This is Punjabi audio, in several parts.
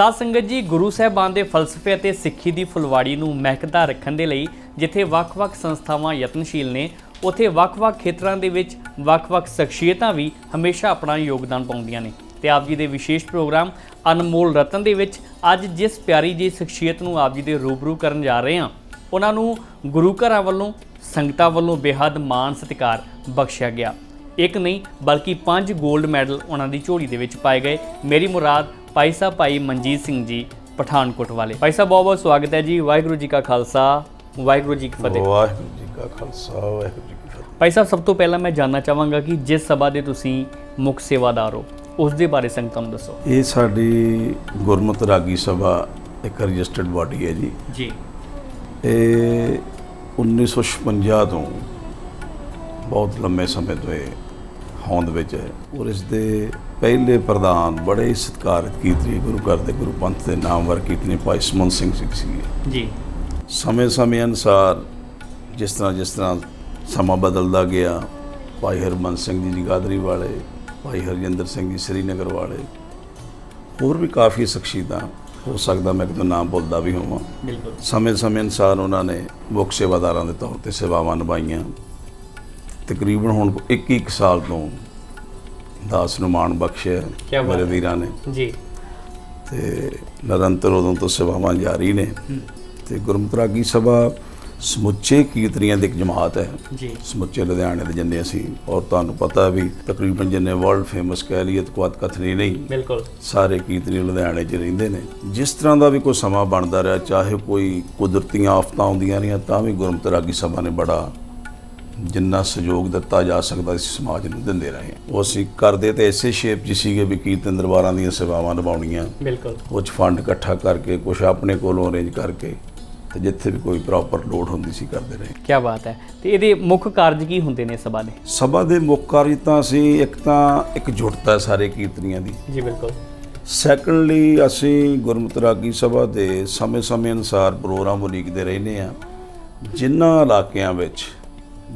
ਸਾਧ ਸੰਗਤ ਜੀ, ਗੁਰੂ ਸਾਹਿਬਾਨ ਦੇ ਫਲਸਫੇ ਅਤੇ ਸਿੱਖੀ ਦੀ ਫੁਲਵਾੜੀ ਨੂੰ ਮਹਿਕਦਾ ਰੱਖਣ ਦੇ ਲਈ ਜਿੱਥੇ ਵੱਖ-ਵੱਖ ਸੰਸਥਾਵਾਂ ਯਤਨਸ਼ੀਲ ਨੇ, ਉੱਥੇ ਵੱਖ-ਵੱਖ ਖੇਤਰਾਂ ਦੇ ਵਿੱਚ ਵੱਖ-ਵੱਖ ਸ਼ਖਸੀਅਤਾਂ ਵੀ ਹਮੇਸ਼ਾ ਆਪਣਾ ਯੋਗਦਾਨ ਪਾਉਂਦੀਆਂ ਨੇ। ਤੇ ਆਪ ਜੀ ਦੇ ਵਿਸ਼ੇਸ਼ ਪ੍ਰੋਗਰਾਮ ਅਨਮੋਲ ਰਤਨ ਦੇ ਵਿੱਚ ਅੱਜ ਜਿਸ ਪਿਆਰੀ ਜੀ ਸ਼ਖਸੀਅਤ ਨੂੰ ਆਪ ਜੀ ਦੇ ਰੂਬਰੂ ਕਰਨ ਜਾ ਰਹੇ ਹਾਂ, ਉਹਨਾਂ ਨੂੰ ਗੁਰੂ ਘਰਾਂ ਵੱਲੋਂ, ਸੰਗਤਾਂ ਵੱਲੋਂ ਬੇਹੱਦ ਮਾਣ ਸਤਿਕਾਰ ਬਖਸ਼ਿਆ ਗਿਆ। ਇੱਕ ਨਹੀਂ, ਬਲਕਿ ਪੰਜ 골ਡ ਮੈਡਲ ਉਹਨਾਂ ਦੀ ਝੋਲੀ ਦੇ ਵਿੱਚ ਪਾਏ ਗਏ। ਮੇਰੀ ਮੁਰਾਦ ਭਾਈ ਸਾਹਿਬ ਭਾਈ ਮਨਜੀਤ ਸਿੰਘ ਜੀ ਪਠਾਨਕੋਟ ਵਾਲੇ। ਭਾਈ ਸਾਹਿਬ ਬਹੁਤ ਬਹੁਤ ਸਵਾਗਤ ਹੈ ਜੀ। ਵਾਹਿਗੁਰੂ ਜੀ ਕਾ ਖਾਲਸਾ ਵਾਹਿਗੁਰੂ ਜੀ ਕੀ ਫਤਿਹ। ਵਾਹਿਗੁਰੂ ਜੀ ਕਾ ਖਾਲਸਾ ਵਾਹਿਗੁਰੂ ਜੀ ਕੀ ਫਤਿਹ। ਭਾਈ ਸਾਹਿਬ ਸਭ ਤੋਂ ਪਹਿਲਾਂ ਮੈਂ ਜਾਨਣਾ ਚਾਹਾਂਗਾ ਕਿ ਜਿਸ ਸਭਾ ਦੇ ਤੁਸੀਂ ਮੁੱਖ ਸੇਵਾਦਾਰ ਹੋ ਉਸ ਦੇ ਬਾਰੇ ਸੰਗਤਾਂ ਨੂੰ ਦੱਸੋ। ਇਹ ਸਾਡੀ ਗੁਰਮਤਿ ਰਾਗੀ ਸਭਾ ਇੱਕ ਰਜਿਸਟਰਡ ਬਾਡੀ ਹੈ ਜੀ। ਜੀ। ਇਹ 1956 ਤੋਂ ਬਹੁਤ ਲੰਮੇ ਸਮੇਂ ਤੋਂ ਇਹ ਹੋਂਦ ਵਿੱਚ ਹੈ ਔਰ ਇਸ ਦੇ ਪਹਿਲੇ ਪ੍ਰਧਾਨ ਬੜੇ ਸਤਿਕਾਰਤ ਕੀਰਤਨੀ ਗੁਰੂ ਘਰ ਦੇ ਗੁਰੂ ਪੰਥ ਦੇ ਨਾਮਵਰ ਕੀਰਤਨੀ ਭਾਈ ਸਮਨ ਸਿੰਘ ਜੀ ਸੀਗੇ। ਜੀ। ਸਮੇਂ-ਸਮੇਂ ਅਨੁਸਾਰ ਜਿਸ ਤਰ੍ਹਾਂ ਜਿਸ ਤਰ੍ਹਾਂ ਸਮਾਂ ਬਦਲਦਾ ਗਿਆ ਭਾਈ ਹਰਮਨ ਸਿੰਘ ਜੀ ਜਗਾਦਰੀ ਵਾਲੇ ਭਾਈ ਹਰਜਿੰਦਰ ਸਿੰਘ ਜੀ ਸ੍ਰੀਨਗਰ ਵਾਲੇ ਹੋਰ ਵੀ ਕਾਫੀ ਸ਼ਖਸੀਅਤਾਂ ਹੋ ਸਕਦਾ ਮੈਂ ਕਿਤੇ ਨਾਮ ਭੁੱਲਦਾ ਵੀ ਹੋਵਾਂ। ਬਿਲਕੁਲ। ਸਮੇਂ-ਸਮੇਂ ਅਨੁਸਾਰ ਉਹਨਾਂ ਨੇ ਮੁੱਖ ਸੇਵਾਦਾਰਾਂ ਦੇ ਤੌਰ ਤੇ ਸੇਵਾਵਾਂ ਨਿਭਾਈਆਂ। ਤਕਰੀਬਨ ਹੁਣ 21 ਕੁ ਸਾਲ ਤੋਂ ਦਾਸ ਨੂੰ ਮਾਣ ਬਖਸ਼ਿਆ ਮੇਰੇ। ਵੀਰਾਂ ਨੇ। ਜੀ। ਤੇ ਨਿਰੰਤਰ ਉਦੋਂ ਤੋਂ ਸੇਵਾਵਾਂ ਜਾਰੀ ਨੇ। ਤੇ ਗੁਰਮਤਿ ਰਾਗੀ ਸਭਾ ਸਮੁੱਚੇ ਕੀਰਤਨੀਆਂ ਦੀ ਇੱਕ ਜਮਾਤ ਹੈ। ਜੀ। ਸਮੁੱਚੇ ਲੁਧਿਆਣੇ ਦੇ ਜਿੰਨੇ ਅਸੀਂ ਔਰ ਤੁਹਾਨੂੰ ਪਤਾ ਵੀ ਤਕਰੀਬਨ ਜਿੰਨੇ ਵਰਲਡ ਫੇਮਸ ਕਹਿ ਲਈਏ ਤਾਂ ਕੋਈ ਕਥਨੀ ਨਹੀਂ ਬਿਲਕੁਲ। ਸਾਰੇ ਕੀਰਤਨੀ ਲੁਧਿਆਣੇ 'ਚ ਰਹਿੰਦੇ ਨੇ। ਜਿਸ ਤਰ੍ਹਾਂ ਦਾ ਵੀ ਕੋਈ ਸਮਾਂ ਬਣਦਾ ਰਿਹਾ ਚਾਹੇ ਕੋਈ ਕੁਦਰਤੀਆਂ ਆਫਤਾਂ ਆਉਂਦੀਆਂ ਰਹੀਆਂ ਤਾਂ ਵੀ ਗੁਰਮਤਿ ਰਾਗੀ ਸਭਾ ਨੇ ਬੜਾ ਜਿੰਨਾ ਸਹਿਯੋਗ ਦਿੱਤਾ ਜਾ ਸਕਦਾ ਸੀ ਸਮਾਜ ਨੂੰ ਦਿੰਦੇ ਰਹੇ। ਉਹ ਅਸੀਂ ਕਰਦੇ ਤੇ ਐਸੇ ਸ਼ੇਪ 'ਚ ਸੀਗੇ ਵੀ ਕੀਰਤਨ ਦਰਬਾਰਾਂ ਦੀਆਂ ਸੇਵਾਵਾਂ ਨਿਭਾਉਣੀਆਂ। ਬਿਲਕੁਲ। ਕੁਝ ਫੰਡ ਇਕੱਠਾ ਕਰਕੇ ਕੁਝ ਆਪਣੇ ਕੋਲੋਂ ਅਰੇਂਜ ਕਰਕੇ ਤੇ ਜਿੱਥੇ ਵੀ ਕੋਈ ਪ੍ਰੋਪਰ ਲੋਡ ਹੁੰਦੀ ਸੀ ਕਰਦੇ ਰਹੇ। ਕੀ ਬਾਤ ਹੈ। ਤੇ ਇਹਦੇ ਮੁੱਖ ਕਾਰਜ ਕੀ ਹੁੰਦੇ ਨੇ ਸਭਾ ਦੇ? ਸਭਾ ਦੇ ਮੁੱਖ ਕਾਰਜ ਤਾਂ ਅਸੀਂ ਇੱਕ ਤਾਂ ਇੱਕ ਜੁਟਤਾ ਸਾਰੇ ਕੀਰਤਨੀਆਂ ਦੀ। ਜੀ ਬਿਲਕੁਲ। ਸੈਕੰਡਲੀ ਅਸੀਂ ਗੁਰਮਤਿ ਰਾਗੀ ਸਭਾ ਦੇ ਸਮੇਂ-ਸਮੇਂ ਅਨੁਸਾਰ ਪ੍ਰੋਗਰਾਮ ਉਲੀਕਦੇ ਰਹਿੰਦੇ ਆ ਜਿਨ੍ਹਾਂ ਇਲਾਕਿਆਂ ਵਿੱਚ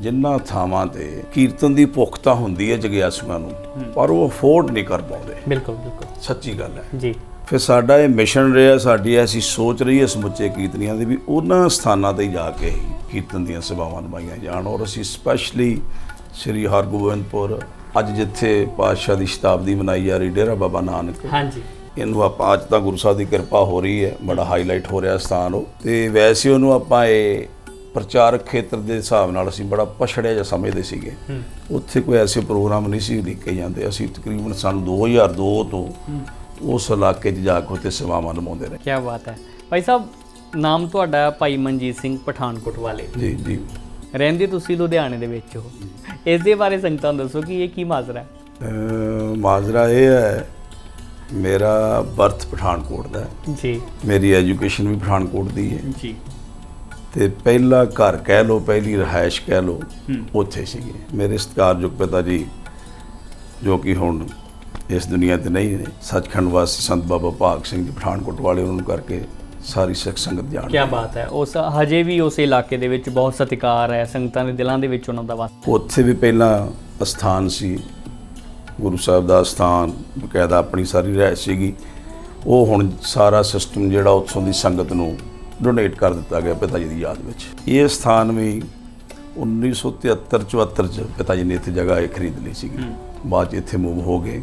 ਜਿਨ੍ਹਾਂ ਥਾਵਾਂ ਤੇ ਕੀਰਤਨ ਦੀ ਭੁੱਖ ਤਾਂ ਹੁੰਦੀ ਹੈ ਜਗਿਆਸੂਆਂ ਨੂੰ ਪਰ ਉਹ ਅਫੋਰਡ ਨਹੀਂ ਕਰ ਪਾਉਂਦੇ। ਬਿਲਕੁਲ ਬਿਲਕੁਲ। ਸੱਚੀ ਗੱਲ ਹੈ। ਜੀ। ਫਿਰ ਸਾਡਾ ਇਹ ਮਿਸ਼ਨ ਰਿਹਾ ਸਾਡੀ ਐਸੀ ਸੋਚ ਰਹੀ ਹੈ ਸਮੁੱਚੇ ਕੀਰਤਨੀਆਂ ਦੀ ਵੀ ਉਹਨਾਂ ਸਥਾਨਾਂ ਤੇ ਜਾ ਕੇ ਕੀਰਤਨ ਦੀਆਂ ਸੇਵਾਵਾਂ ਨਿਭਾਈਆਂ ਜਾਣ। ਔਰ ਅਸੀਂ ਸਪੈਸ਼ਲੀ ਸ੍ਰੀ ਹਰਗੋਬਿੰਦਪੁਰ ਅੱਜ ਜਿੱਥੇ ਪਾਤਸ਼ਾਹ ਦੀ ਸ਼ਤਾਬਦੀ ਮਨਾਈ ਜਾ ਰਹੀ ਡੇਰਾ ਬਾਬਾ ਨਾਨਕ ਹਾਂਜੀ। ਇਹਨੂੰ ਆਪਾਂ ਅੱਜ ਤਾਂ ਗੁਰੂ ਸਾਹਿਬ ਦੀ ਕਿਰਪਾ ਹੋ ਰਹੀ ਹੈ ਬੜਾ ਹਾਈਲਾਈਟ ਹੋ ਰਿਹਾ ਸਥਾਨ ਉਹ। ਤੇ ਵੈਸੇ ਉਹਨੂੰ ਆਪਾਂ ਇਹ ਪ੍ਰਚਾਰਕ ਖੇਤਰ ਦੇ ਹਿਸਾਬ ਨਾਲ ਅਸੀਂ ਬੜਾ ਪਛੜਿਆ ਜਿਹਾ ਸਮਝਦੇ ਸੀਗੇ। ਉੱਥੇ ਕੋਈ ਐਸੇ ਪ੍ਰੋਗਰਾਮ ਨਹੀਂ ਸੀ ਲਿਖੇ ਜਾਂਦੇ। ਅਸੀਂ ਤਕਰੀਬਨ ਸਨ 2002 ਤੋਂ ਉਸ ਇਲਾਕੇ 'ਚ ਜਾ ਕੇ ਉੱਥੇ ਸੇਵਾਵਾਂ ਨਿਭਾਉਂਦੇ ਰਹੇ। ਕੀ ਬਾਤ ਹੈ। ਭਾਈ ਸਾਹਿਬ ਨਾਮ ਤੁਹਾਡਾ ਭਾਈ ਮਨਜੀਤ ਸਿੰਘ ਪਠਾਨਕੋਟ ਵਾਲੇ। ਜੀ ਜੀ। ਰਹਿੰਦੇ ਤੁਸੀਂ ਲੁਧਿਆਣੇ ਦੇ ਵਿੱਚ ਹੋ। ਇਸ ਦੇ ਬਾਰੇ ਸੰਗਤਾਂ ਨੂੰ ਦੱਸੋ ਕਿ ਇਹ ਕੀ ਮਾਜ਼ਰਾ ਹੈ? ਮਾਜਰਾ ਇਹ ਹੈ ਮੇਰਾ ਬਰਥ ਪਠਾਨਕੋਟ ਦਾ ਹੈ। ਜੀ। ਮੇਰੀ ਐਜੂਕੇਸ਼ਨ ਵੀ ਪਠਾਨਕੋਟ ਦੀ ਹੈ। ਜੀ। ਤੇ ਪਹਿਲਾ ਘਰ ਕਹਿ ਲੋ ਪਹਿਲੀ ਰਹਾਇਸ਼ ਕਹਿ ਲੋ ਉੱਥੇ ਸੀਗੇ। ਮੇਰੇ ਸਤਿਕਾਰਯੋਗ ਪਿਤਾ ਜੀ ਜੋ ਕਿ ਹੁਣ ਇਸ ਦੁਨੀਆ ਤੇ ਨਹੀਂ ਨੇ ਸੱਚਖੰਡ ਵਾਸੀ ਸੰਤ ਬਾਬਾ ਭਾਗ ਸਿੰਘ ਜੀ ਪਠਾਨਕੋਟ ਵਾਲੇ ਉਹਨਾਂ ਨੂੰ ਕਰਕੇ ਸਾਰੀ ਸਿੱਖ ਸੰਗਤ ਜਾਣਦੀ ਕੀ ਬਾਤ ਹੈ। ਉਸ ਹਜੇ ਵੀ ਉਸ ਇਲਾਕੇ ਦੇ ਵਿੱਚ ਬਹੁਤ ਸਤਿਕਾਰ ਹੈ ਸੰਗਤਾਂ ਦੇ ਦਿਲਾਂ ਦੇ ਵਿੱਚ ਉਹਨਾਂ ਦਾ ਵਾਸ ਉੱਥੇ ਵੀ ਪਹਿਲਾਂ ਅਸਥਾਨ ਸੀ। ਗੁਰੂ ਸਾਹਿਬ ਦਾ ਅਸਥਾਨ ਬਕਾਇਦਾ ਆਪਣੀ ਸਾਰੀ ਰਹਿ ਸੀਗੀ। ਉਹ ਹੁਣ ਸਾਰਾ ਸਿਸਟਮ ਜਿਹੜਾ ਉੱਥੋਂ ਦੀ ਸੰਗਤ ਨੂੰ ਡੋਨੇਟ ਕਰ ਦਿੱਤਾ ਗਿਆ ਪਿਤਾ ਜੀ ਦੀ ਯਾਦ ਵਿੱਚ। ਇਹ ਸਥਾਨ ਵੀ 1973 74 ਚ ਪਿਤਾ ਜੀ ਨੇ ਇੱਥੇ ਜਗ੍ਹਾ ਇਹ ਖਰੀਦ ਲਈ ਸੀਗੀ। ਬਾਅਦ 'ਚ ਇੱਥੇ ਮੂਵ ਹੋ ਗਏ।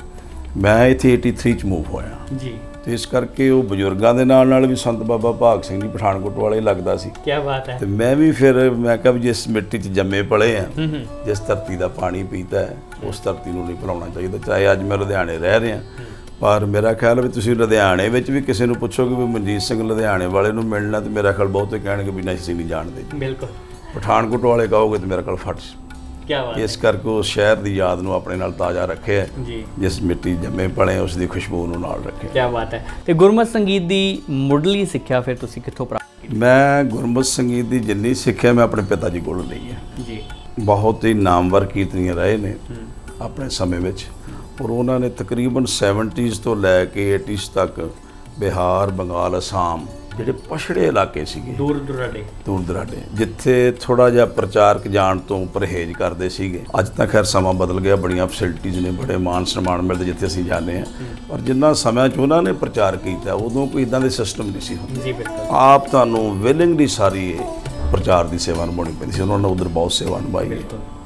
ਮੈਂ ਇੱਥੇ 83 ਚ ਮੂਵ ਹੋਇਆ। ਜੀ। ਤੇ ਇਸ ਕਰਕੇ ਉਹ ਬਜ਼ੁਰਗਾਂ ਦੇ ਨਾਲ ਨਾਲ ਵੀ ਸੰਤ ਬਾਬਾ ਭਾਗ ਸਿੰਘ ਜੀ ਪਠਾਨਕੋਟ ਵਾਲੇ ਲੱਗਦਾ ਸੀ। ਕੀ ਬਾਤ ਹੈ। ਤੇ ਮੈਂ ਵੀ ਫਿਰ ਮੈਂ ਕਿਹਾ ਵੀ ਜਿਸ ਮਿੱਟੀ 'ਚ ਜੰਮੇ ਪਲੇ ਆ ਜਿਸ ਧਰਤੀ ਦਾ ਪਾਣੀ ਪੀਤਾ ਹੈ ਉਸ ਧਰਤੀ ਨੂੰ ਨਹੀਂ ਭੁਲਾਉਣਾ ਚਾਹੀਦਾ। ਚਾਹੇ ਅੱਜ ਮੈਂ ਲੁਧਿਆਣੇ ਰਹਿ ਰਿਹਾ ਪਰ ਮੇਰਾ ਖਿਆਲ ਵੀ ਤੁਸੀਂ ਲੁਧਿਆਣੇ ਵਿੱਚ ਵੀ ਕਿਸੇ ਨੂੰ ਪੁੱਛੋਗੇ ਵੀ ਮਨਜੀਤ ਸਿੰਘ ਲੁਧਿਆਣੇ ਵਾਲੇ ਨੂੰ ਮਿਲਣਾ ਤੇ ਮੇਰਾ ਖਿਆਲ ਬਹੁਤੇ ਕਹਿਣਗੇ ਵੀ ਨਹੀਂ ਅਸੀਂ ਨਹੀਂ ਜਾਣਦੇ। ਬਿਲਕੁਲ। ਪਠਾਨਕੋਟ ਵਾਲੇ ਕਹੋਗੇ ਤੇ ਮੇਰਾ ਖਿਆਲ ਫਟ ਕੀ ਬਾਤ ਇਸ ਕਰਕੇ ਉਸ ਸ਼ਹਿਰ ਦੀ ਯਾਦ ਨੂੰ ਆਪਣੇ ਨਾਲ ਤਾਜ਼ਾ ਰੱਖਿਆ ਜੀ। ਜਿਸ ਮਿੱਟੀ ਜੰਮੇ ਪਲੇ ਉਸ ਦੀ ਖੁਸ਼ਬੂ ਨੂੰ ਨਾਲ ਰੱਖਿਆ ਕੀ ਬਾਤ ਹੈ। ਤੇ ਗੁਰਮਤ ਸੰਗੀਤ ਦੀ ਮੁੱਢਲੀ ਸਿੱਖਿਆ ਫਿਰ ਤੁਸੀਂ ਕਿੱਥੋਂ ਪ੍ਰਾਪਤ ਮੈਂ ਗੁਰਮਤਿ ਸੰਗੀਤ ਦੀ ਜਿੰਨੀ ਸਿੱਖਿਆ ਮੈਂ ਆਪਣੇ ਪਿਤਾ ਜੀ ਕੋਲੋਂ ਲਈ ਹੈ। ਕੀਤੀ ਜੀ। ਬਹੁਤ ਹੀ ਨਾਮਵਰ ਕੀਰਤਨੀਆਂ ਰਹੇ ਨੇ ਆਪਣੇ ਸਮੇਂ ਵਿੱਚ। ਔਰ ਉਹਨਾਂ ਨੇ ਤਕਰੀਬਨ 70s ਤੋਂ ਲੈ ਕੇ 80s ਤੱਕ ਬਿਹਾਰ ਬੰਗਾਲ ਅਸਾਮ ਜਿਹੜੇ ਪਛੜੇ ਇਲਾਕੇ ਸੀਗੇ। ਦੂਰ ਦੁਰਾਡੇ। ਦੂਰ ਦਰਾਡੇ ਜਿੱਥੇ ਥੋੜਾ ਜਿਹਾ ਪ੍ਰਚਾਰਕ ਜਾਣ ਤੋਂ ਪਰਹੇਜ਼ ਕਰਦੇ ਸੀਗੇ। ਅੱਜ ਤਾਂ ਖੈਰ ਸਮਾਂ ਬਦਲ ਗਿਆ ਬੜੀਆਂ ਫੈਸਿਲਿਟੀਆਂ ਨੇ ਬੜੇ ਮਾਨ ਸਨਮਾਨ ਮਿਲਦੇ ਜਿੱਥੇ ਅਸੀਂ ਜਾਂਦੇ ਹਾਂ। ਪਰ ਜਿੰਨਾ ਸਮਾਂ ਚ ਉਹਨਾਂ ਨੇ ਪ੍ਰਚਾਰ ਕੀਤਾ ਉਦੋਂ ਕੋਈ ਇਦਾਂ ਦੇ ਸਿਸਟਮ ਨਹੀਂ ਸੀ ਹੁੰਦੇ। ਜੀ ਬਿਲਕੁਲ। ਆਪ ਤੁਹਾਨੂੰ ਵਿਲਿੰਗਲੀ ਸਾਰੀ ਇਹ ਪ੍ਰਚਾਰ ਦੀ ਸੇਵਾ ਨਿਭਾਉਣੀ ਪੈਂਦੀ ਸੀ ਉਹਨਾਂ ਨੇ ਉਧਰ ਬਹੁਤ ਸੇਵਾ ਨਿਭਾਈ।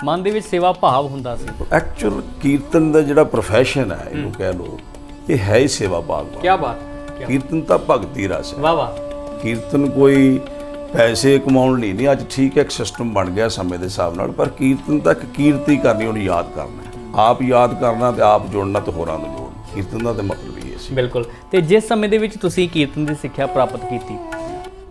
ਮਨ ਦੇ ਵਿੱਚ ਸੇਵਾ ਭਾਵ ਹੁੰਦਾ ਸੀ। ਐਕਚੁਅਲ ਕੀਰਤਨ ਦਾ ਜਿਹੜਾ profession ਹੈ ਇਹਨੂੰ ਕਹਿ ਲਓ ਇਹ ਹੈ ਹੀ ਸੇਵਾ ਭਾਗ ਕੀ ਬਾਤ ਕੀਰਤਨ ਤਾਂ ਭਗਤੀ ਰਸ ਹੈ। ਵਾਹ ਵਾਹ। ਕੀਰਤਨ ਕੋਈ ਪੈਸੇ ਕਮਾਉਣ ਲਈ ਨਹੀਂ ਅੱਜ ਠੀਕ ਹੈ ਇੱਕ ਸਿਸਟਮ ਬਣ ਗਿਆ ਸਮੇਂ ਦੇ ਹਿਸਾਬ ਨਾਲ ਪਰ ਕੀਰਤਨ ਤਾਂ ਇੱਕ ਕੀਰਤੀ ਕਰਨੀ ਉਹਨੂੰ ਯਾਦ ਕਰਨਾ। ਆਪ ਯਾਦ ਕਰਨਾ ਤੇ ਆਪ ਜੁੜਨਾ ਤੇ ਹੋਰਾਂ ਨੂੰ ਜੋੜਨਾ। ਕੀਰਤਨ ਦਾ ਤੇ ਮਤਲਬ ਹੀ ਇਹ ਸੀ। ਬਿਲਕੁਲ। ਤੇ ਜਿਸ ਸਮੇਂ ਦੇ ਵਿੱਚ ਤੁਸੀਂ ਕੀਰਤਨ ਦੀ ਸਿੱਖਿਆ ਪ੍ਰਾਪਤ ਕੀਤੀ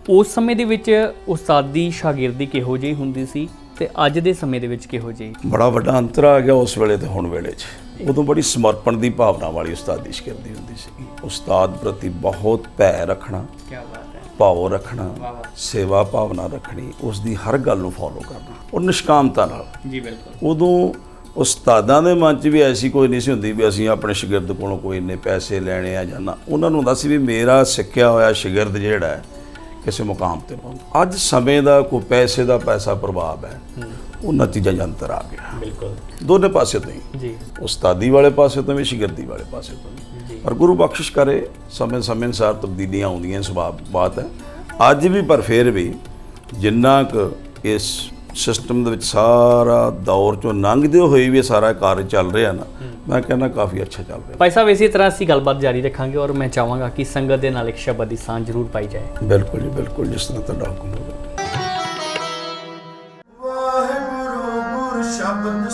ਉਸ ਸਮੇਂ ਦੇ ਵਿੱਚ ਉਸਤਾਦੀ ਸ਼ਾਗਿਰਦੀ ਕਿਹੋ ਜਿਹੀ ਹੁੰਦੀ ਸੀ ਤੇ ਅੱਜ ਦੇ ਸਮੇਂ ਦੇ ਵਿੱਚ ਕਿਹੋ ਜਿਹੀ? ਬੜਾ ਵੱਡਾ ਅੰਤਰ ਆ ਗਿਆ ਉਸ ਵੇਲੇ ਤੇ ਹੁਣ ਵੇਲੇ 'ਚ। ਉਦੋਂ ਬੜੀ ਸਮਰਪਣ ਦੀ ਭਾਵਨਾ ਵਾਲੀ ਉਸਤਾਦੀ ਸ਼ਾਗਿਰਦੀ ਹੁੰਦੀ ਸੀ ਉਸਤਾਦ ਪ੍ਰਤੀ ਬਹੁਤ ਭੈ ਰੱਖਣਾ ਕੀ ਬਾਤ ਹੈ। ਭਾਵ ਰੱਖਣਾ ਸੇਵਾ ਭਾਵਨਾ ਰੱਖਣੀ ਉਸ ਦੀ ਹਰ ਗੱਲ ਨੂੰ ਫੋਲੋ ਕਰਨਾ ਔਰ ਨਿਸ਼ਕਾਮਤਾ ਨਾਲ। ਜੀ ਬਿਲਕੁਲ। ਉਦੋਂ ਉਸਤਾਦਾਂ ਦੇ ਮਨ 'ਚ ਵੀ ਐਸੀ ਕੋਈ ਨਹੀਂ ਸੀ ਹੁੰਦੀ ਵੀ ਅਸੀਂ ਆਪਣੇ ਸ਼ਾਗਿਰਦ ਕੋਲੋਂ ਕੋਈ ਇੰਨੇ ਪੈਸੇ ਲੈਣੇ ਆ ਜਾਂ ਨਾ। ਉਹਨਾਂ ਨੂੰ ਹੁੰਦਾ ਸੀ ਵੀ ਮੇਰਾ ਸਿੱਖਿਆ ਹੋਇਆ ਸ਼ਾਗਿਰਦ ਜਿਹੜਾ ਹੈ ਕਿਸੇ ਮੁਕਾਮ ਤੇ ਪਹੁੰਚ। ਅੱਜ ਸਮੇਂ ਦਾ ਕੋਈ ਪੈਸੇ ਦਾ ਪੈਸਾ ਪ੍ਰਭਾਵ ਹੈ ਉਹ ਨਤੀਜਾ ਜੰਤਰ ਆ ਗਿਆ। ਬਿਲਕੁਲ। ਦੋਨੇ ਪਾਸੇ ਤੋਂ ਹੀ। ਜੀ। ਉਸਤਾਦੀ ਵਾਲੇ ਪਾਸੇ ਤੋਂ ਵੀ ਸ਼ਾਗਿਰਦੀ ਵਾਲੇ ਪਾਸੇ ਤੋਂ ਵੀ। ਜੀ। ਪਰ ਗੁਰੂ ਬਖਸ਼ਿਸ਼ ਕਰੇ ਸਮੇਂ ਸਮੇਂ ਅਨੁਸਾਰ ਤਬਦੀਲੀਆਂ ਆਉਂਦੀਆਂ ਸੁਭਾਵ ਬਾਤ ਹੈ। ਅੱਜ ਵੀ ਪਰ ਫਿਰ ਵੀ ਜਿੰਨਾ ਕੁ ਇਸ ਸਿਸਟਮ ਦੇ ਵਿੱਚ ਸਾਰਾ ਦੌਰ ਚੋਂ ਲੰਘਦੇ ਹੋਏ ਵੀ ਇਹ ਸਾਰਾ ਕਾਰਜ ਚੱਲ ਰਿਹਾ ਨਾ ਮੈਂ ਕਹਿੰਦਾ ਕਾਫੀ ਅੱਛਾ ਚੱਲ ਰਿਹਾ। ਭਾਈ ਸਾਹਿਬ ਇਸੇ ਤਰ੍ਹਾਂ ਅਸੀਂ ਗੱਲਬਾਤ ਜਾਰੀ ਰੱਖਾਂਗੇ ਔਰ ਮੈਂ ਚਾਹਾਂਗਾ ਕਿ ਸੰਗਤ ਦੇ ਨਾਲ ਇੱਕ ਸ਼ਬਦ ਦੀ ਸਾਂਝ ਜ਼ਰੂਰ ਪਾਈ ਜਾਏ। ਬਿਲਕੁਲ ਜੀ ਬਿਲਕੁਲ ਜਿਸ ਤਰ੍ਹਾਂ ਤੁਹਾਡਾ ਹੁਕਮ ਹੋਵੇ। ਵਾਹਿਗੁਰੂ ਗੁਰ ਸ਼ਬਦ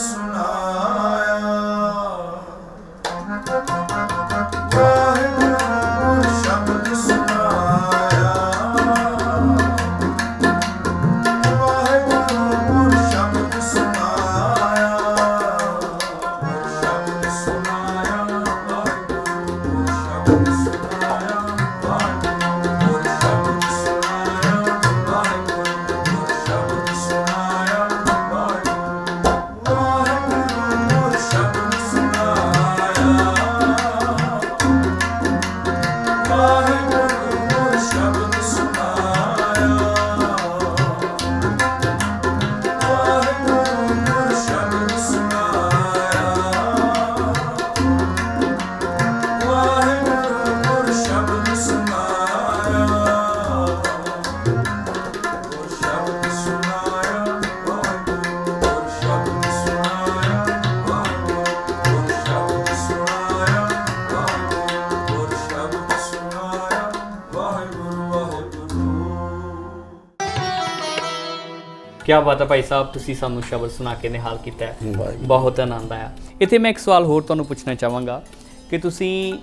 ਕੀ ਬਾਤ ਹੈ ਭਾਈ ਸਾਹਿਬ ਤੁਸੀਂ ਸਾਨੂੰ ਸ਼ਬਦ ਸੁਣਾ ਕੇ ਨਿਹਾਲ ਕੀਤਾ ਹੈ। ਬਹੁਤ ਆਨੰਦ ਆਇਆ। ਇੱਥੇ ਮੈਂ ਇੱਕ ਸਵਾਲ ਹੋਰ ਤੁਹਾਨੂੰ ਪੁੱਛਣਾ ਚਾਹਾਂਗਾ ਕਿ ਤੁਸੀਂ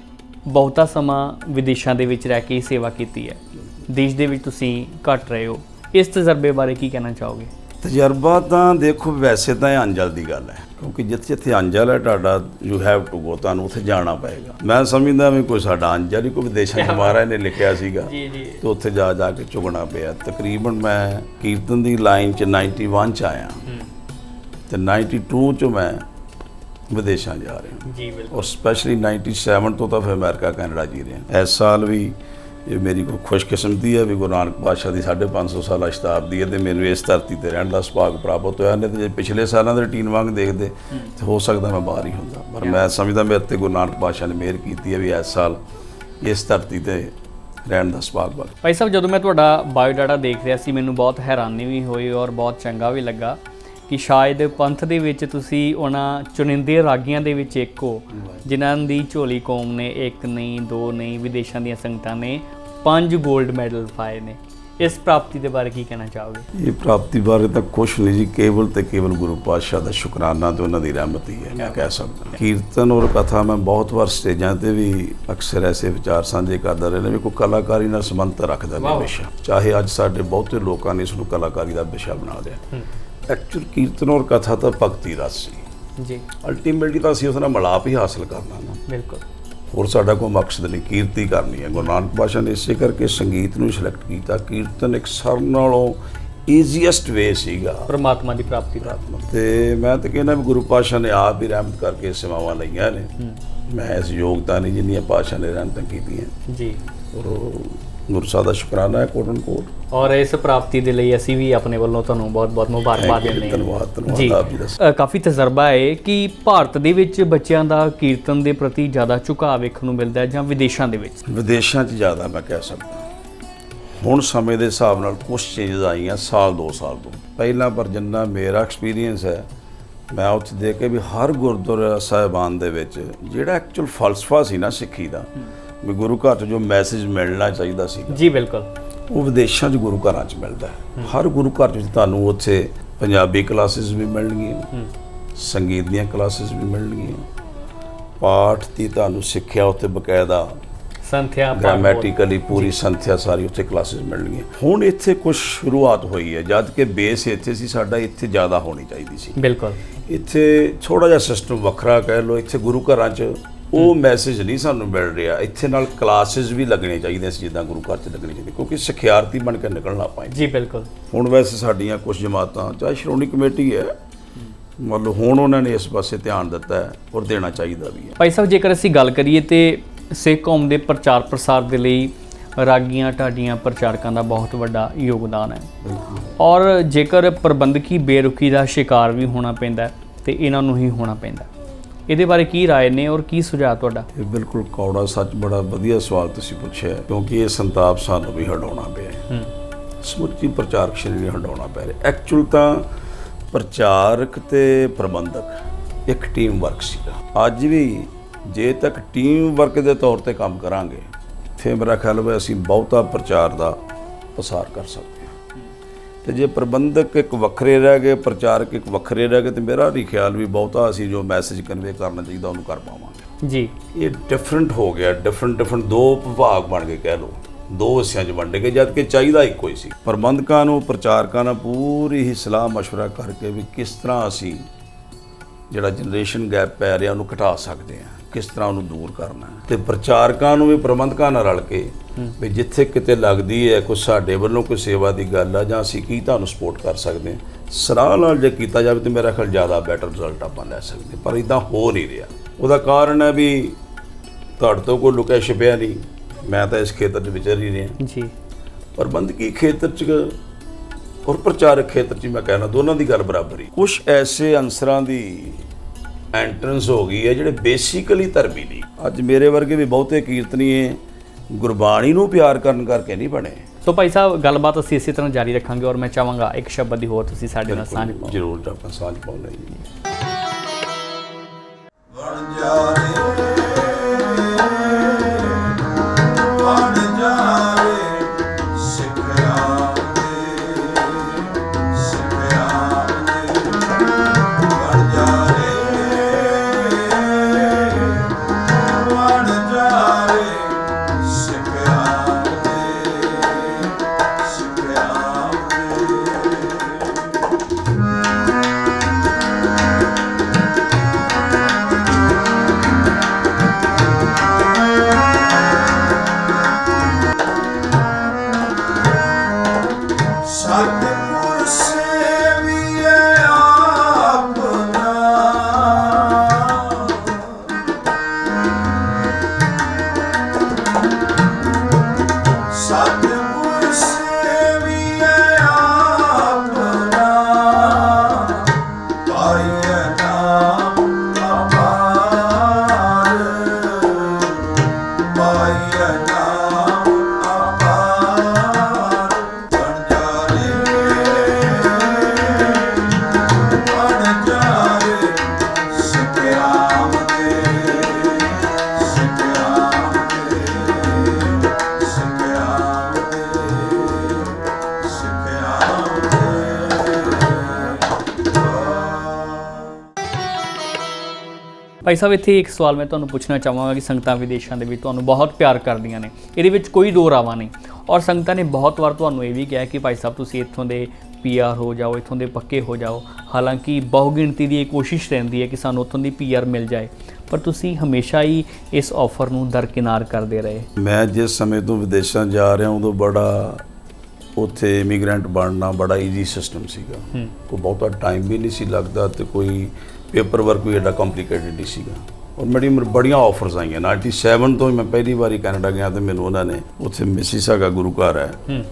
ਬਹੁਤਾ ਸਮਾਂ ਵਿਦੇਸ਼ਾਂ ਦੇ ਵਿੱਚ ਰਹਿ ਕੇ ਸੇਵਾ ਕੀਤੀ ਹੈ। ਦੇਸ਼ ਦੇ ਵਿੱਚ ਤੁਸੀਂ ਘੱਟ ਰਹੇ ਹੋ। ਇਸ ਤਜਰਬੇ ਬਾਰੇ ਕੀ ਕਹਿਣਾ ਚਾਹੋਗੇ? ਤਜਰਬਾ ਤਾਂ ਦੇਖੋ ਵੈਸੇ ਤਾਂ ਇਹ ਅੰਜਲ ਦੀ ਗੱਲ ਹੈ ਕਿਉਂਕਿ ਜਿੱਥੇ ਜਿੱਥੇ ਅੰਜਲ ਹੈ ਤੁਹਾਡਾ ਯੂ ਹੈਵ ਟੂ ਗੋ ਤੁਹਾਨੂੰ ਉੱਥੇ ਜਾਣਾ ਪਏਗਾ। ਮੈਂ ਸਮਝਦਾ ਵੀ ਕੋਈ ਸਾਡਾ ਅੰਜਲ ਹੀ ਕੋਈ ਵਿਦੇਸ਼ਾਂ ਚ ਮਹਾਰਾਜ ਨੇ ਲਿਖਿਆ ਸੀਗਾ ਜੀ ਜੀ। ਤੇ ਉੱਥੇ ਜਾ ਜਾ ਕੇ ਚੁਗਣਾ ਪਿਆ। ਤਕਰੀਬਨ ਮੈਂ ਕੀਰਤਨ ਦੀ ਲਾਈਨ ਚ 91 ਚ ਆਇਆ। ਤੇ 92 ਚ ਮੈਂ ਵਿਦੇਸ਼ਾਂ ਜਾ ਰਿਹਾ। ਜੀ ਬਿਲਕੁਲ। ਔਰ ਸਪੈਸ਼ਲੀ 97 ਤੋਂ ਤਾਂ ਫਿਰ ਅਮਰੀਕਾ ਕੈਨੇਡਾ ਜੀ ਰਹੇ ਇਸ ਸਾਲ ਵੀ ਇਹ ਮੇਰੀ ਕੋਈ ਖੁਸ਼ਕਿਸਮਤੀ ਹੈ ਵੀ ਗੁਰੂ ਨਾਨਕ ਪਾਤਸ਼ਾਹ ਦੀ 550 ਸਾਲਾ ਸ਼ਤਾਬਦੀ ਹੈ ਤੇ ਮੈਨੂੰ ਇਸ ਧਰਤੀ ਤੇ ਰਹਿਣ ਦਾ ਸੁਭਾਗ ਪ੍ਰਾਪਤ ਹੋਇਆ। ਨਹੀਂ ਤੇ ਜੇ ਪਿਛਲੇ ਸਾਲਾਂ ਦੇ ਰੁਟੀਨ ਵਾਂਗ ਦੇਖਦੇ ਤੇ ਹੋ ਸਕਦਾ ਮੈਂ ਬਾਹਰ ਹੀ ਹੁੰਦਾ। ਪਰ ਮੈਂ ਸਮਝਦਾ ਮੇਰੇ ਤੇ ਗੁਰੂ ਨਾਨਕ ਪਾਤਸ਼ਾਹ ਨੇ ਮਿਹਰ ਕੀਤੀ ਹੈ ਵੀ ਇਸ ਸਾਲ ਇਸ ਧਰਤੀ ਤੇ ਰਹਿਣ ਦਾ ਸੁਭਾਗ ਬਣ ਭਾਈ ਸਾਹਿਬ ਜਦੋਂ ਮੈਂ ਤੁਹਾਡਾ ਬਾਇਓਡਾਟਾ ਦੇਖ ਰਿਹਾ ਸੀ ਮੈਨੂੰ ਬਹੁਤ ਹੈਰਾਨੀ ਵੀ ਹੋਈ ਔਰ ਬਹੁਤ ਚੰਗਾ ਵੀ ਲੱਗਾ ਕਿ ਸ਼ਾਇਦ ਪੰਥ ਦੇ ਵਿੱਚ ਤੁਸੀਂ ਉਹਨਾਂ ਚੁਣਿੰਦੇ ਰਾਗੀਆਂ ਦੇ ਵਿੱਚ ਇੱਕ ਹੋ ਜਿਨ੍ਹਾਂ ਦੀ ਝੋਲੀ ਕੌਮ ਨੇ ਇੱਕ ਨਹੀਂ ਦੋ ਨਹੀਂ ਵਿਦੇਸ਼ਾਂ ਦੀਆਂ ਸੰਗਤਾਂ ਨੇ ਪੰਜ 골ਡ ਮੈਡਲ ਪਾਏ ਨੇ। ਇਸ ਪ੍ਰਾਪਤੀ ਦੇ ਬਾਰੇ ਕੀ ਕਹਿਣਾ ਚਾਹੋਗੇ? ਇਹ ਪ੍ਰਾਪਤੀ ਬਾਰੇ ਤਾਂ ਕੁਛ ਨਹੀਂ ਜੀ ਕੇਵਲ ਤੇ ਕੇਵਲ ਗੁਰੂ ਪਾਤਸ਼ਾਹ ਦਾ ਸ਼ੁਕਰਾਨਾ ਤੇ ਉਹਨਾਂ ਦੀ ਰਹਿਮਤ ਹੀ ਹੈ ਮੈਂ ਕਹਿ ਸਕਦਾ। ਕੀਰਤਨ ਔਰ ਕਥਾ ਮੈਂ ਬਹੁਤ ਵਾਰ ਸਟੇਜਾਂ ਤੇ ਵੀ ਅਕਸਰ ਐਸੇ ਵਿਚਾਰ ਸਾਂਝੇ ਕਰਦਾ ਰਿਹਾ ਵੀ ਕੋਈ ਕਲਾਕਾਰੀ ਨਾਲ ਸੰਬੰਧ ਰੱਖਦਾ ਨਹੀਂ ਵਿਸ਼ਾ ਚਾਹੇ ਅੱਜ ਸਾਡੇ ਬਹੁਤੇ ਲੋਕਾਂ ਨੇ ਇਸ ਨੂੰ ਕਲਾਕਾਰੀ ਦਾ ਵਿਸ਼ਾ ਬਣਾ ਲਿਆ। ਐਕਚੁਅਲ ਕੀਰਤਨ ਔਰ ਕਥਾ ਤਾਂ ਭਗਤੀ ਰਸ ਸੀ। ਜੀ। ਅਲਟੀਮੇਟਲੀ ਤਾਂ ਅਸੀਂ ਉਸ ਨਾਲ ਮਿਲਾਪ ਹੀ ਹਾਸਲ ਕਰਨਾ ਨਾ। ਬਿਲਕੁਲ। ਹੋਰ ਸਾਡਾ ਕੋਈ ਮਕਸਦ ਨਹੀਂ ਕੀਰਤੀ ਕਰਨੀ ਹੈ। ਗੁਰੂ ਨਾਨਕ ਪਾਤਸ਼ਾਹ ਨੇ ਇਸੇ ਕਰਕੇ ਸੰਗੀਤ ਨੂੰ ਸਿਲੈਕਟ ਕੀਤਾ। ਕੀਰਤਨ ਇੱਕ ਸਭ ਨਾਲੋਂ ਈਜ਼ੀਐਸਟ ਵੇ ਸੀਗਾ। ਪਰਮਾਤਮਾ ਦੀ ਪ੍ਰਾਪਤੀ ਦਾ। ਤੇ ਮੈਂ ਤਾਂ ਕਹਿੰਦਾ ਵੀ ਗੁਰੂ ਪਾਤਸ਼ਾਹ ਨੇ ਆਪ ਹੀ ਰਹਿਮਤ ਕਰਕੇ ਸੇਵਾਵਾਂ ਲਈਆਂ ਨੇ। ਮੈਂ ਇਸ ਯੋਗਤਾ ਨਹੀਂ ਜਿੰਨੀਆਂ ਪਾਤਸ਼ਾਹ ਨੇ ਰਹਿਮਤਾਂ ਕੀਤੀਆਂ। ਜੀ। ਔਰ ਗੁਰੂ ਸਾਹਿਬ ਦਾ ਸ਼ੁਕਰਾਨਾ ਹੈ ਕੋਟ ਐਂਡ ਕੋਟ। ਔਰ ਇਸ ਪ੍ਰਾਪਤੀ ਦੇ ਲਈ ਅਸੀਂ ਵੀ ਆਪਣੇ ਵੱਲੋਂ ਤੁਹਾਨੂੰ ਬਹੁਤ-ਬਹੁਤ ਮੁਬਾਰਕਬਾਦ ਦਿੰਦੇ ਹਾਂ। ਧੰਨਵਾਦ, ਧੰਨਵਾਦ ਜੀ। ਆਪ ਜੀ ਦਾ। ਅ, ਕਾਫੀ ਤਜਰਬਾ ਹੈ ਕਿ ਭਾਰਤ ਦੇ ਵਿੱਚ ਬੱਚਿਆਂ ਦਾ ਕੀਰਤਨ ਦੇ ਪ੍ਰਤੀ ਜ਼ਿਆਦਾ ਝੁਕਾਅ ਵੇਖਣ ਨੂੰ ਮਿਲਦਾ ਹੈ ਜਾਂ ਵਿਦੇਸ਼ਾਂ ਦੇ ਵਿੱਚ? ਵਿਦੇਸ਼ਾਂ 'ਚ ਜ਼ਿਆਦਾ ਮੈਂ ਕਹਿ ਸਕਦਾ। ਹੁਣ ਸਮੇਂ ਦੇ ਹਿਸਾਬ ਨਾਲ ਕੁਝ ਚੇਂਜਸ ਆਈਆਂ ਸਾਲ ਦੋ ਸਾਲ ਤੋਂ। ਪਹਿਲਾਂ ਪਰ ਜਿੰਨਾ ਮੇਰਾ ਐਕਸਪੀਰੀਅੰਸ ਹੈ ਮੈਂ ਉੱਥੇ ਦੇਖ ਕੇ ਵੀ ਹਰ ਗੁਰਦੁਆਰਾ ਸਾਹਿਬਾਨ ਦੇ ਵਿੱਚ ਜਿਹੜਾ ਐਕਚੁਅਲ ਫਲਸਫਾ ਸੀ ਨਾ ਸਿੱਖੀ ਦਾ ਵੀ ਗੁਰੂ ਘਰ 'ਚ ਜੋ ਮੈਸੇਜ ਮਿਲਣਾ ਚਾਹੀਦਾ ਸੀ ਜੀ ਬਿਲਕੁਲ। ਉਹ ਵਿਦੇਸ਼ਾਂ 'ਚ ਗੁਰੂ ਘਰਾਂ 'ਚ ਮਿਲਦਾ ਹੈ। ਹਰ ਗੁਰੂ ਘਰ 'ਚ ਤੁਹਾਨੂੰ ਉੱਥੇ ਪੰਜਾਬੀ ਕਲਾਸਿਸ ਵੀ ਮਿਲਣਗੀਆਂ। ਸੰਗੀਤ ਦੀਆਂ ਕਲਾਸਿਸ ਵੀ ਮਿਲਣਗੀਆਂ। ਪਾਠ ਦੀ ਤੁਹਾਨੂੰ ਸਿੱਖਿਆ ਉੱਥੇ ਬਕਾਇਦਾ ਸੰਥਿਆ ਗ੍ਰਾਮੈਟਿਕਲੀ ਪੂਰੀ ਸੰਥਿਆ ਸਾਰੀ ਉੱਥੇ ਕਲਾਸਿਸ ਮਿਲਣਗੀਆਂ। ਹੁਣ ਇੱਥੇ ਕੁਝ ਸ਼ੁਰੂਆਤ ਹੋਈ ਹੈ। ਜਦ ਕਿ ਬੇਸ ਇੱਥੇ ਸੀ ਸਾਡਾ ਇੱਥੇ ਜ਼ਿਆਦਾ ਹੋਣੀ ਚਾਹੀਦੀ ਸੀ। ਬਿਲਕੁਲ। ਇੱਥੇ ਥੋੜਾ ਜਿਹਾ ਸਿਸਟਮ ਵੱਖਰਾ ਕਹਿ ਲਓ। ਇੱਥੇ ਗੁਰੂ ਘਰਾਂ 'ਚ ਉਹ ਮੈਸੇਜ ਨਹੀਂ ਸਾਨੂੰ ਮਿਲ ਰਿਹਾ। ਇੱਥੇ ਨਾਲ ਕਲਾਸਿਸ ਵੀ ਲੱਗਣੀਆਂ ਚਾਹੀਦੀਆਂ ਸੀ ਜਿੱਦਾਂ ਗੁਰੂ ਘਰ 'ਚ ਲੱਗਣੀ ਚਾਹੀਦੀ ਕਿਉਂਕਿ ਸਿੱਖਿਆਰਥੀ ਬਣ ਕੇ ਨਿਕਲਣਾ ਪਾਏ ਜੀ ਬਿਲਕੁਲ। ਹੁਣ ਵੈਸੇ ਸਾਡੀਆਂ ਕੁਝ ਜਮਾਤਾਂ ਚਾਹੇ ਸ਼੍ਰੋਮਣੀ ਕਮੇਟੀ ਹੈ ਮੰਨ ਲਓ ਹੁਣ ਉਹਨਾਂ ਨੇ ਇਸ ਪਾਸੇ ਧਿਆਨ ਦਿੱਤਾ ਹੈ ਔਰ ਦੇਣਾ ਚਾਹੀਦਾ ਵੀ ਹੈ। ਭਾਈ ਸਾਹਿਬ ਜੇਕਰ ਅਸੀਂ ਗੱਲ ਕਰੀਏ ਤੇ ਸਿੱਖ ਕੌਮ ਦੇ ਪ੍ਰਚਾਰ ਪ੍ਰਸਾਰ ਦੇ ਲਈ ਰਾਗੀਆਂ ਢਾਡੀਆਂ ਪ੍ਰਚਾਰਕਾਂ ਦਾ ਬਹੁਤ ਵੱਡਾ ਯੋਗਦਾਨ ਹੈ। ਔਰ ਜੇਕਰ ਪ੍ਰਬੰਧਕੀ ਬੇਰੁਖੀ ਦਾ ਸ਼ਿਕਾਰ ਵੀ ਹੋਣਾ ਪੈਂਦਾ ਤੇ ਇਹਨਾਂ ਨੂੰ ਹੀ ਹੋਣਾ ਪੈਂਦਾ। ਇਹਦੇ ਬਾਰੇ ਕੀ ਰਾਏ ਨੇ ਔਰ ਕੀ ਸੁਝਾਅ ਤੁਹਾਡਾ? ਇਹ ਬਿਲਕੁਲ ਕੌੜਾ ਸੱਚ ਬੜਾ ਵਧੀਆ ਸਵਾਲ ਤੁਸੀਂ ਪੁੱਛਿਆ ਕਿਉਂਕਿ ਇਹ ਸੰਤਾਪ ਸਾਨੂੰ ਵੀ ਹਟਾਉਣਾ ਪਿਆ ਸਮੁੱਚੀ ਪ੍ਰਚਾਰਕ ਸ਼੍ਰੇਣੀ ਨੂੰ ਹਟਾਉਣਾ ਪੈ ਰਿਹਾ। ਐਕਚੁਅਲ ਤਾਂ ਪ੍ਰਚਾਰਕ ਤੇ ਪ੍ਰਬੰਧਕ ਇੱਕ ਟੀਮ ਵਰਕ ਸੀਗਾ। ਅੱਜ ਵੀ ਜੇ ਤੱਕ ਟੀਮ ਵਰਕ ਦੇ ਤੌਰ ਤੇ ਕੰਮ ਕਰਾਂਗੇ ਫਿਰ ਮੇਰਾ ਖਿਆਲ ਹੈ ਅਸੀਂ ਬਹੁਤਾ ਪ੍ਰਚਾਰ ਦਾ ਪਸਾਰ ਕਰ ਸਕਦੇ ਤੇ ਜੇ ਪ੍ਰਬੰਧਕ ਇੱਕ ਵੱਖਰੇ ਰਹਿ ਗਏ ਪ੍ਰਚਾਰਕ ਇੱਕ ਵੱਖਰੇ ਰਹਿ ਗਏ ਤੇ ਮੇਰਾ ਨਹੀਂ ਖਿਆਲ ਵੀ ਬਹੁਤਾ ਅਸੀਂ ਜੋ ਮੈਸੇਜ ਕਨਵੇ ਕਰਨਾ ਚਾਹੀਦਾ ਉਹਨੂੰ ਕਰ ਪਾਵਾਂਗੇ ਜੀ ਇਹ ਡਿਫਰੈਂਟ ਹੋ ਗਿਆ ਡਿਫਰੈਂਟ ਡਿਫਰੈਂਟ ਦੋ ਵਿਭਾਗ ਬਣ ਗਏ ਕਹਿ ਲਓ ਦੋ ਹਿੱਸਿਆਂ 'ਚ ਵੰਡੇ ਗਏ ਜਦ ਕਿ ਚਾਹੀਦਾ ਇੱਕੋ ਹੀ ਸੀ ਪ੍ਰਬੰਧਕਾਂ ਨੂੰ ਪ੍ਰਚਾਰਕਾਂ ਨਾਲ ਪੂਰੀ ਹੀ ਸਲਾਹ مشورہ ਕਰਕੇ ਵੀ ਕਿਸ ਤਰ੍ਹਾਂ ਅਸੀਂ ਜਿਹੜਾ ਜਨਰੇਸ਼ਨ ਗੈਪ ਪੈ ਰਿਹਾ ਉਹਨੂੰ ਘਟਾ ਸਕਦੇ ਹਾਂ ਕਿਸ ਤਰ੍ਹਾਂ ਉਹਨੂੰ ਦੂਰ ਕਰਨਾ ਤੇ ਪ੍ਰਚਾਰਕਾਂ ਨੂੰ ਵੀ ਪ੍ਰਬੰਧਕਾਂ ਨਾਲ ਰਲ ਕੇ ਵੀ ਜਿੱਥੇ ਕਿਤੇ ਲੱਗਦੀ ਹੈ ਕੋਈ ਸਾਡੇ ਵੱਲੋਂ ਕੋਈ ਸੇਵਾ ਦੀ ਗੱਲ ਆ ਜਾਂ ਅਸੀਂ ਕੀ ਤੁਹਾਨੂੰ ਸਪੋਰਟ ਕਰ ਸਕਦੇ ਹਾਂ। ਸਲਾਹ ਨਾਲ ਜੇ ਕੀਤਾ ਜਾਵੇ ਤੇ ਮੇਰਾ ਖਿਆਲ ਜ਼ਿਆਦਾ ਬੈਟਰ ਰਿਜ਼ਲਟ ਆਪਾਂ ਲੈ ਸਕਦੇ। ਪਰ ਇਦਾਂ ਹੋ ਨਹੀਂ ਰਿਹਾ। ਉਹਦਾ ਕਾਰਨ ਹੈ ਵੀ ਤੁਹਾਡੇ ਤੋਂ ਕੋਈ ਲੁਕਿਆ ਛਿਪਿਆ ਨਹੀਂ। ਮੈਂ ਤਾਂ ਇਸ ਖੇਤਰ 'ਚ ਵਿਚਰ ਹੀ ਰਿਹਾ। ਜੀ। ਪ੍ਰਬੰਧਕੀ ਖੇਤਰ 'ਚ ਔਰ ਪ੍ਰਚਾਰਕ ਖੇਤਰ 'ਚ ਮੈਂ ਕਹਿਣਾ ਦੋਨਾਂ ਦੀ ਗੱਲ ਬਰਾਬਰ ਹੀ। ਕੁਝ ਐਸੇ ਅੰਸਰਾਂ ਦੀ ਐਂਟਰੈਂਸ ਹੋ ਗਈ ਹੈ ਜਿਹੜੇ ਬੇਸਿਕਲੀ ਧਰਮੀ ਨਹੀਂ ਅੱਜ ਮੇਰੇ ਵਰਗੇ ਵੀ ਬਹੁਤੇ ਕੀਰਤਨੀਏ ਗੁਰਬਾਣੀ ਨੂੰ ਪਿਆਰ ਕਰਨ ਕਰਕੇ ਨਹੀਂ ਬਣੇ। ਸੋ ਭਾਈ ਸਾਹਿਬ ਗੱਲਬਾਤ ਅਸੀਂ ਇਸੇ ਤਰ੍ਹਾਂ ਜਾਰੀ ਰੱਖਾਂਗੇ ਔਰ ਮੈਂ ਚਾਹਾਂਗਾ ਇੱਕ ਸ਼ਬਦ ਦੀ ਹੋਰ ਤੁਸੀਂ ਸਾਡੇ ਨਾਲ ਸਾਂਝ ਪਾਓ। ਜ਼ਰੂਰ ਆਪਾਂ ਸਾਂਝ ਪਾਉਂਦੇ ਜੀ ਵਣ ਜਾਰੇ ਭਾਈ ਸਾਹਿਬ ਇੱਥੇ ਇੱਕ ਸਵਾਲ ਮੈਂ ਤੁਹਾਨੂੰ ਪੁੱਛਣਾ ਚਾਹਾਂਗਾ ਕਿ ਸੰਗਤਾਂ ਵਿਦੇਸ਼ਾਂ ਦੇ ਵਿੱਚ ਤੁਹਾਨੂੰ ਬਹੁਤ ਪਿਆਰ ਕਰਦੀਆਂ ਨੇ ਇਹਦੇ ਵਿੱਚ ਕੋਈ ਦੋ ਰਾਵਾਂ ਨਹੀਂ। ਔਰ ਸੰਗਤਾਂ ਨੇ ਬਹੁਤ ਵਾਰ ਤੁਹਾਨੂੰ ਇਹ ਵੀ ਕਿਹਾ ਕਿ ਭਾਈ ਸਾਹਿਬ ਤੁਸੀਂ ਇੱਥੋਂ ਦੇ ਪੀਆਰ ਹੋ ਜਾਓ ਇੱਥੋਂ ਦੇ ਪੱਕੇ ਹੋ ਜਾਓ। ਹਾਲਾਂਕਿ ਬਹੁ ਗਿਣਤੀ ਦੀ ਇਹ ਕੋਸ਼ਿਸ਼ ਰਹਿੰਦੀ ਹੈ ਕਿ ਸਾਨੂੰ ਉੱਥੋਂ ਦੀ ਪੀਆਰ ਮਿਲ ਜਾਏ ਪਰ ਤੁਸੀਂ ਹਮੇਸ਼ਾ ਹੀ ਇਸ ਆਫਰ ਨੂੰ ਦਰਕਿਨਾਰ ਕਰਦੇ ਰਹੇ। ਮੈਂ ਜਿਸ ਸਮੇਂ ਤੋਂ ਵਿਦੇਸ਼ਾਂ ਜਾ ਰਿਹਾ ਉਦੋਂ ਬੜਾ ਉੱਥੇ ਇਮੀਗ੍ਰੈਂਟ ਬਣਨਾ ਬੜਾ ਈਜ਼ੀ ਸਿਸਟਮ ਸੀਗਾ। ਕੋਈ ਬਹੁਤਾ ਟਾਈਮ ਵੀ ਨਹੀਂ ਸੀ ਲੱਗਦਾ ਤੇ ਕੋਈ ਪੇਪਰ ਵਰਕ ਵੀ ਐਡਾ ਕੰਪਲਿਕੇਟਡ ਨਹੀਂ ਸੀਗਾ। ਔਰ ਮੇਰੀ ਬੜੀਆਂ ਆਫਰਸ ਆਈਆਂ। 97 ਤੋਂ ਹੀ ਮੈਂ ਪਹਿਲੀ ਵਾਰੀ ਕੈਨੇਡਾ ਗਿਆ ਤੇ ਮੈਨੂੰ ਉਹਨਾਂ ਨੇ ਉੱਥੇ ਮਿਸੀਸਾਗਾ ਗੁਰੂ ਘਰ ਹੈ। ਹੂੰ।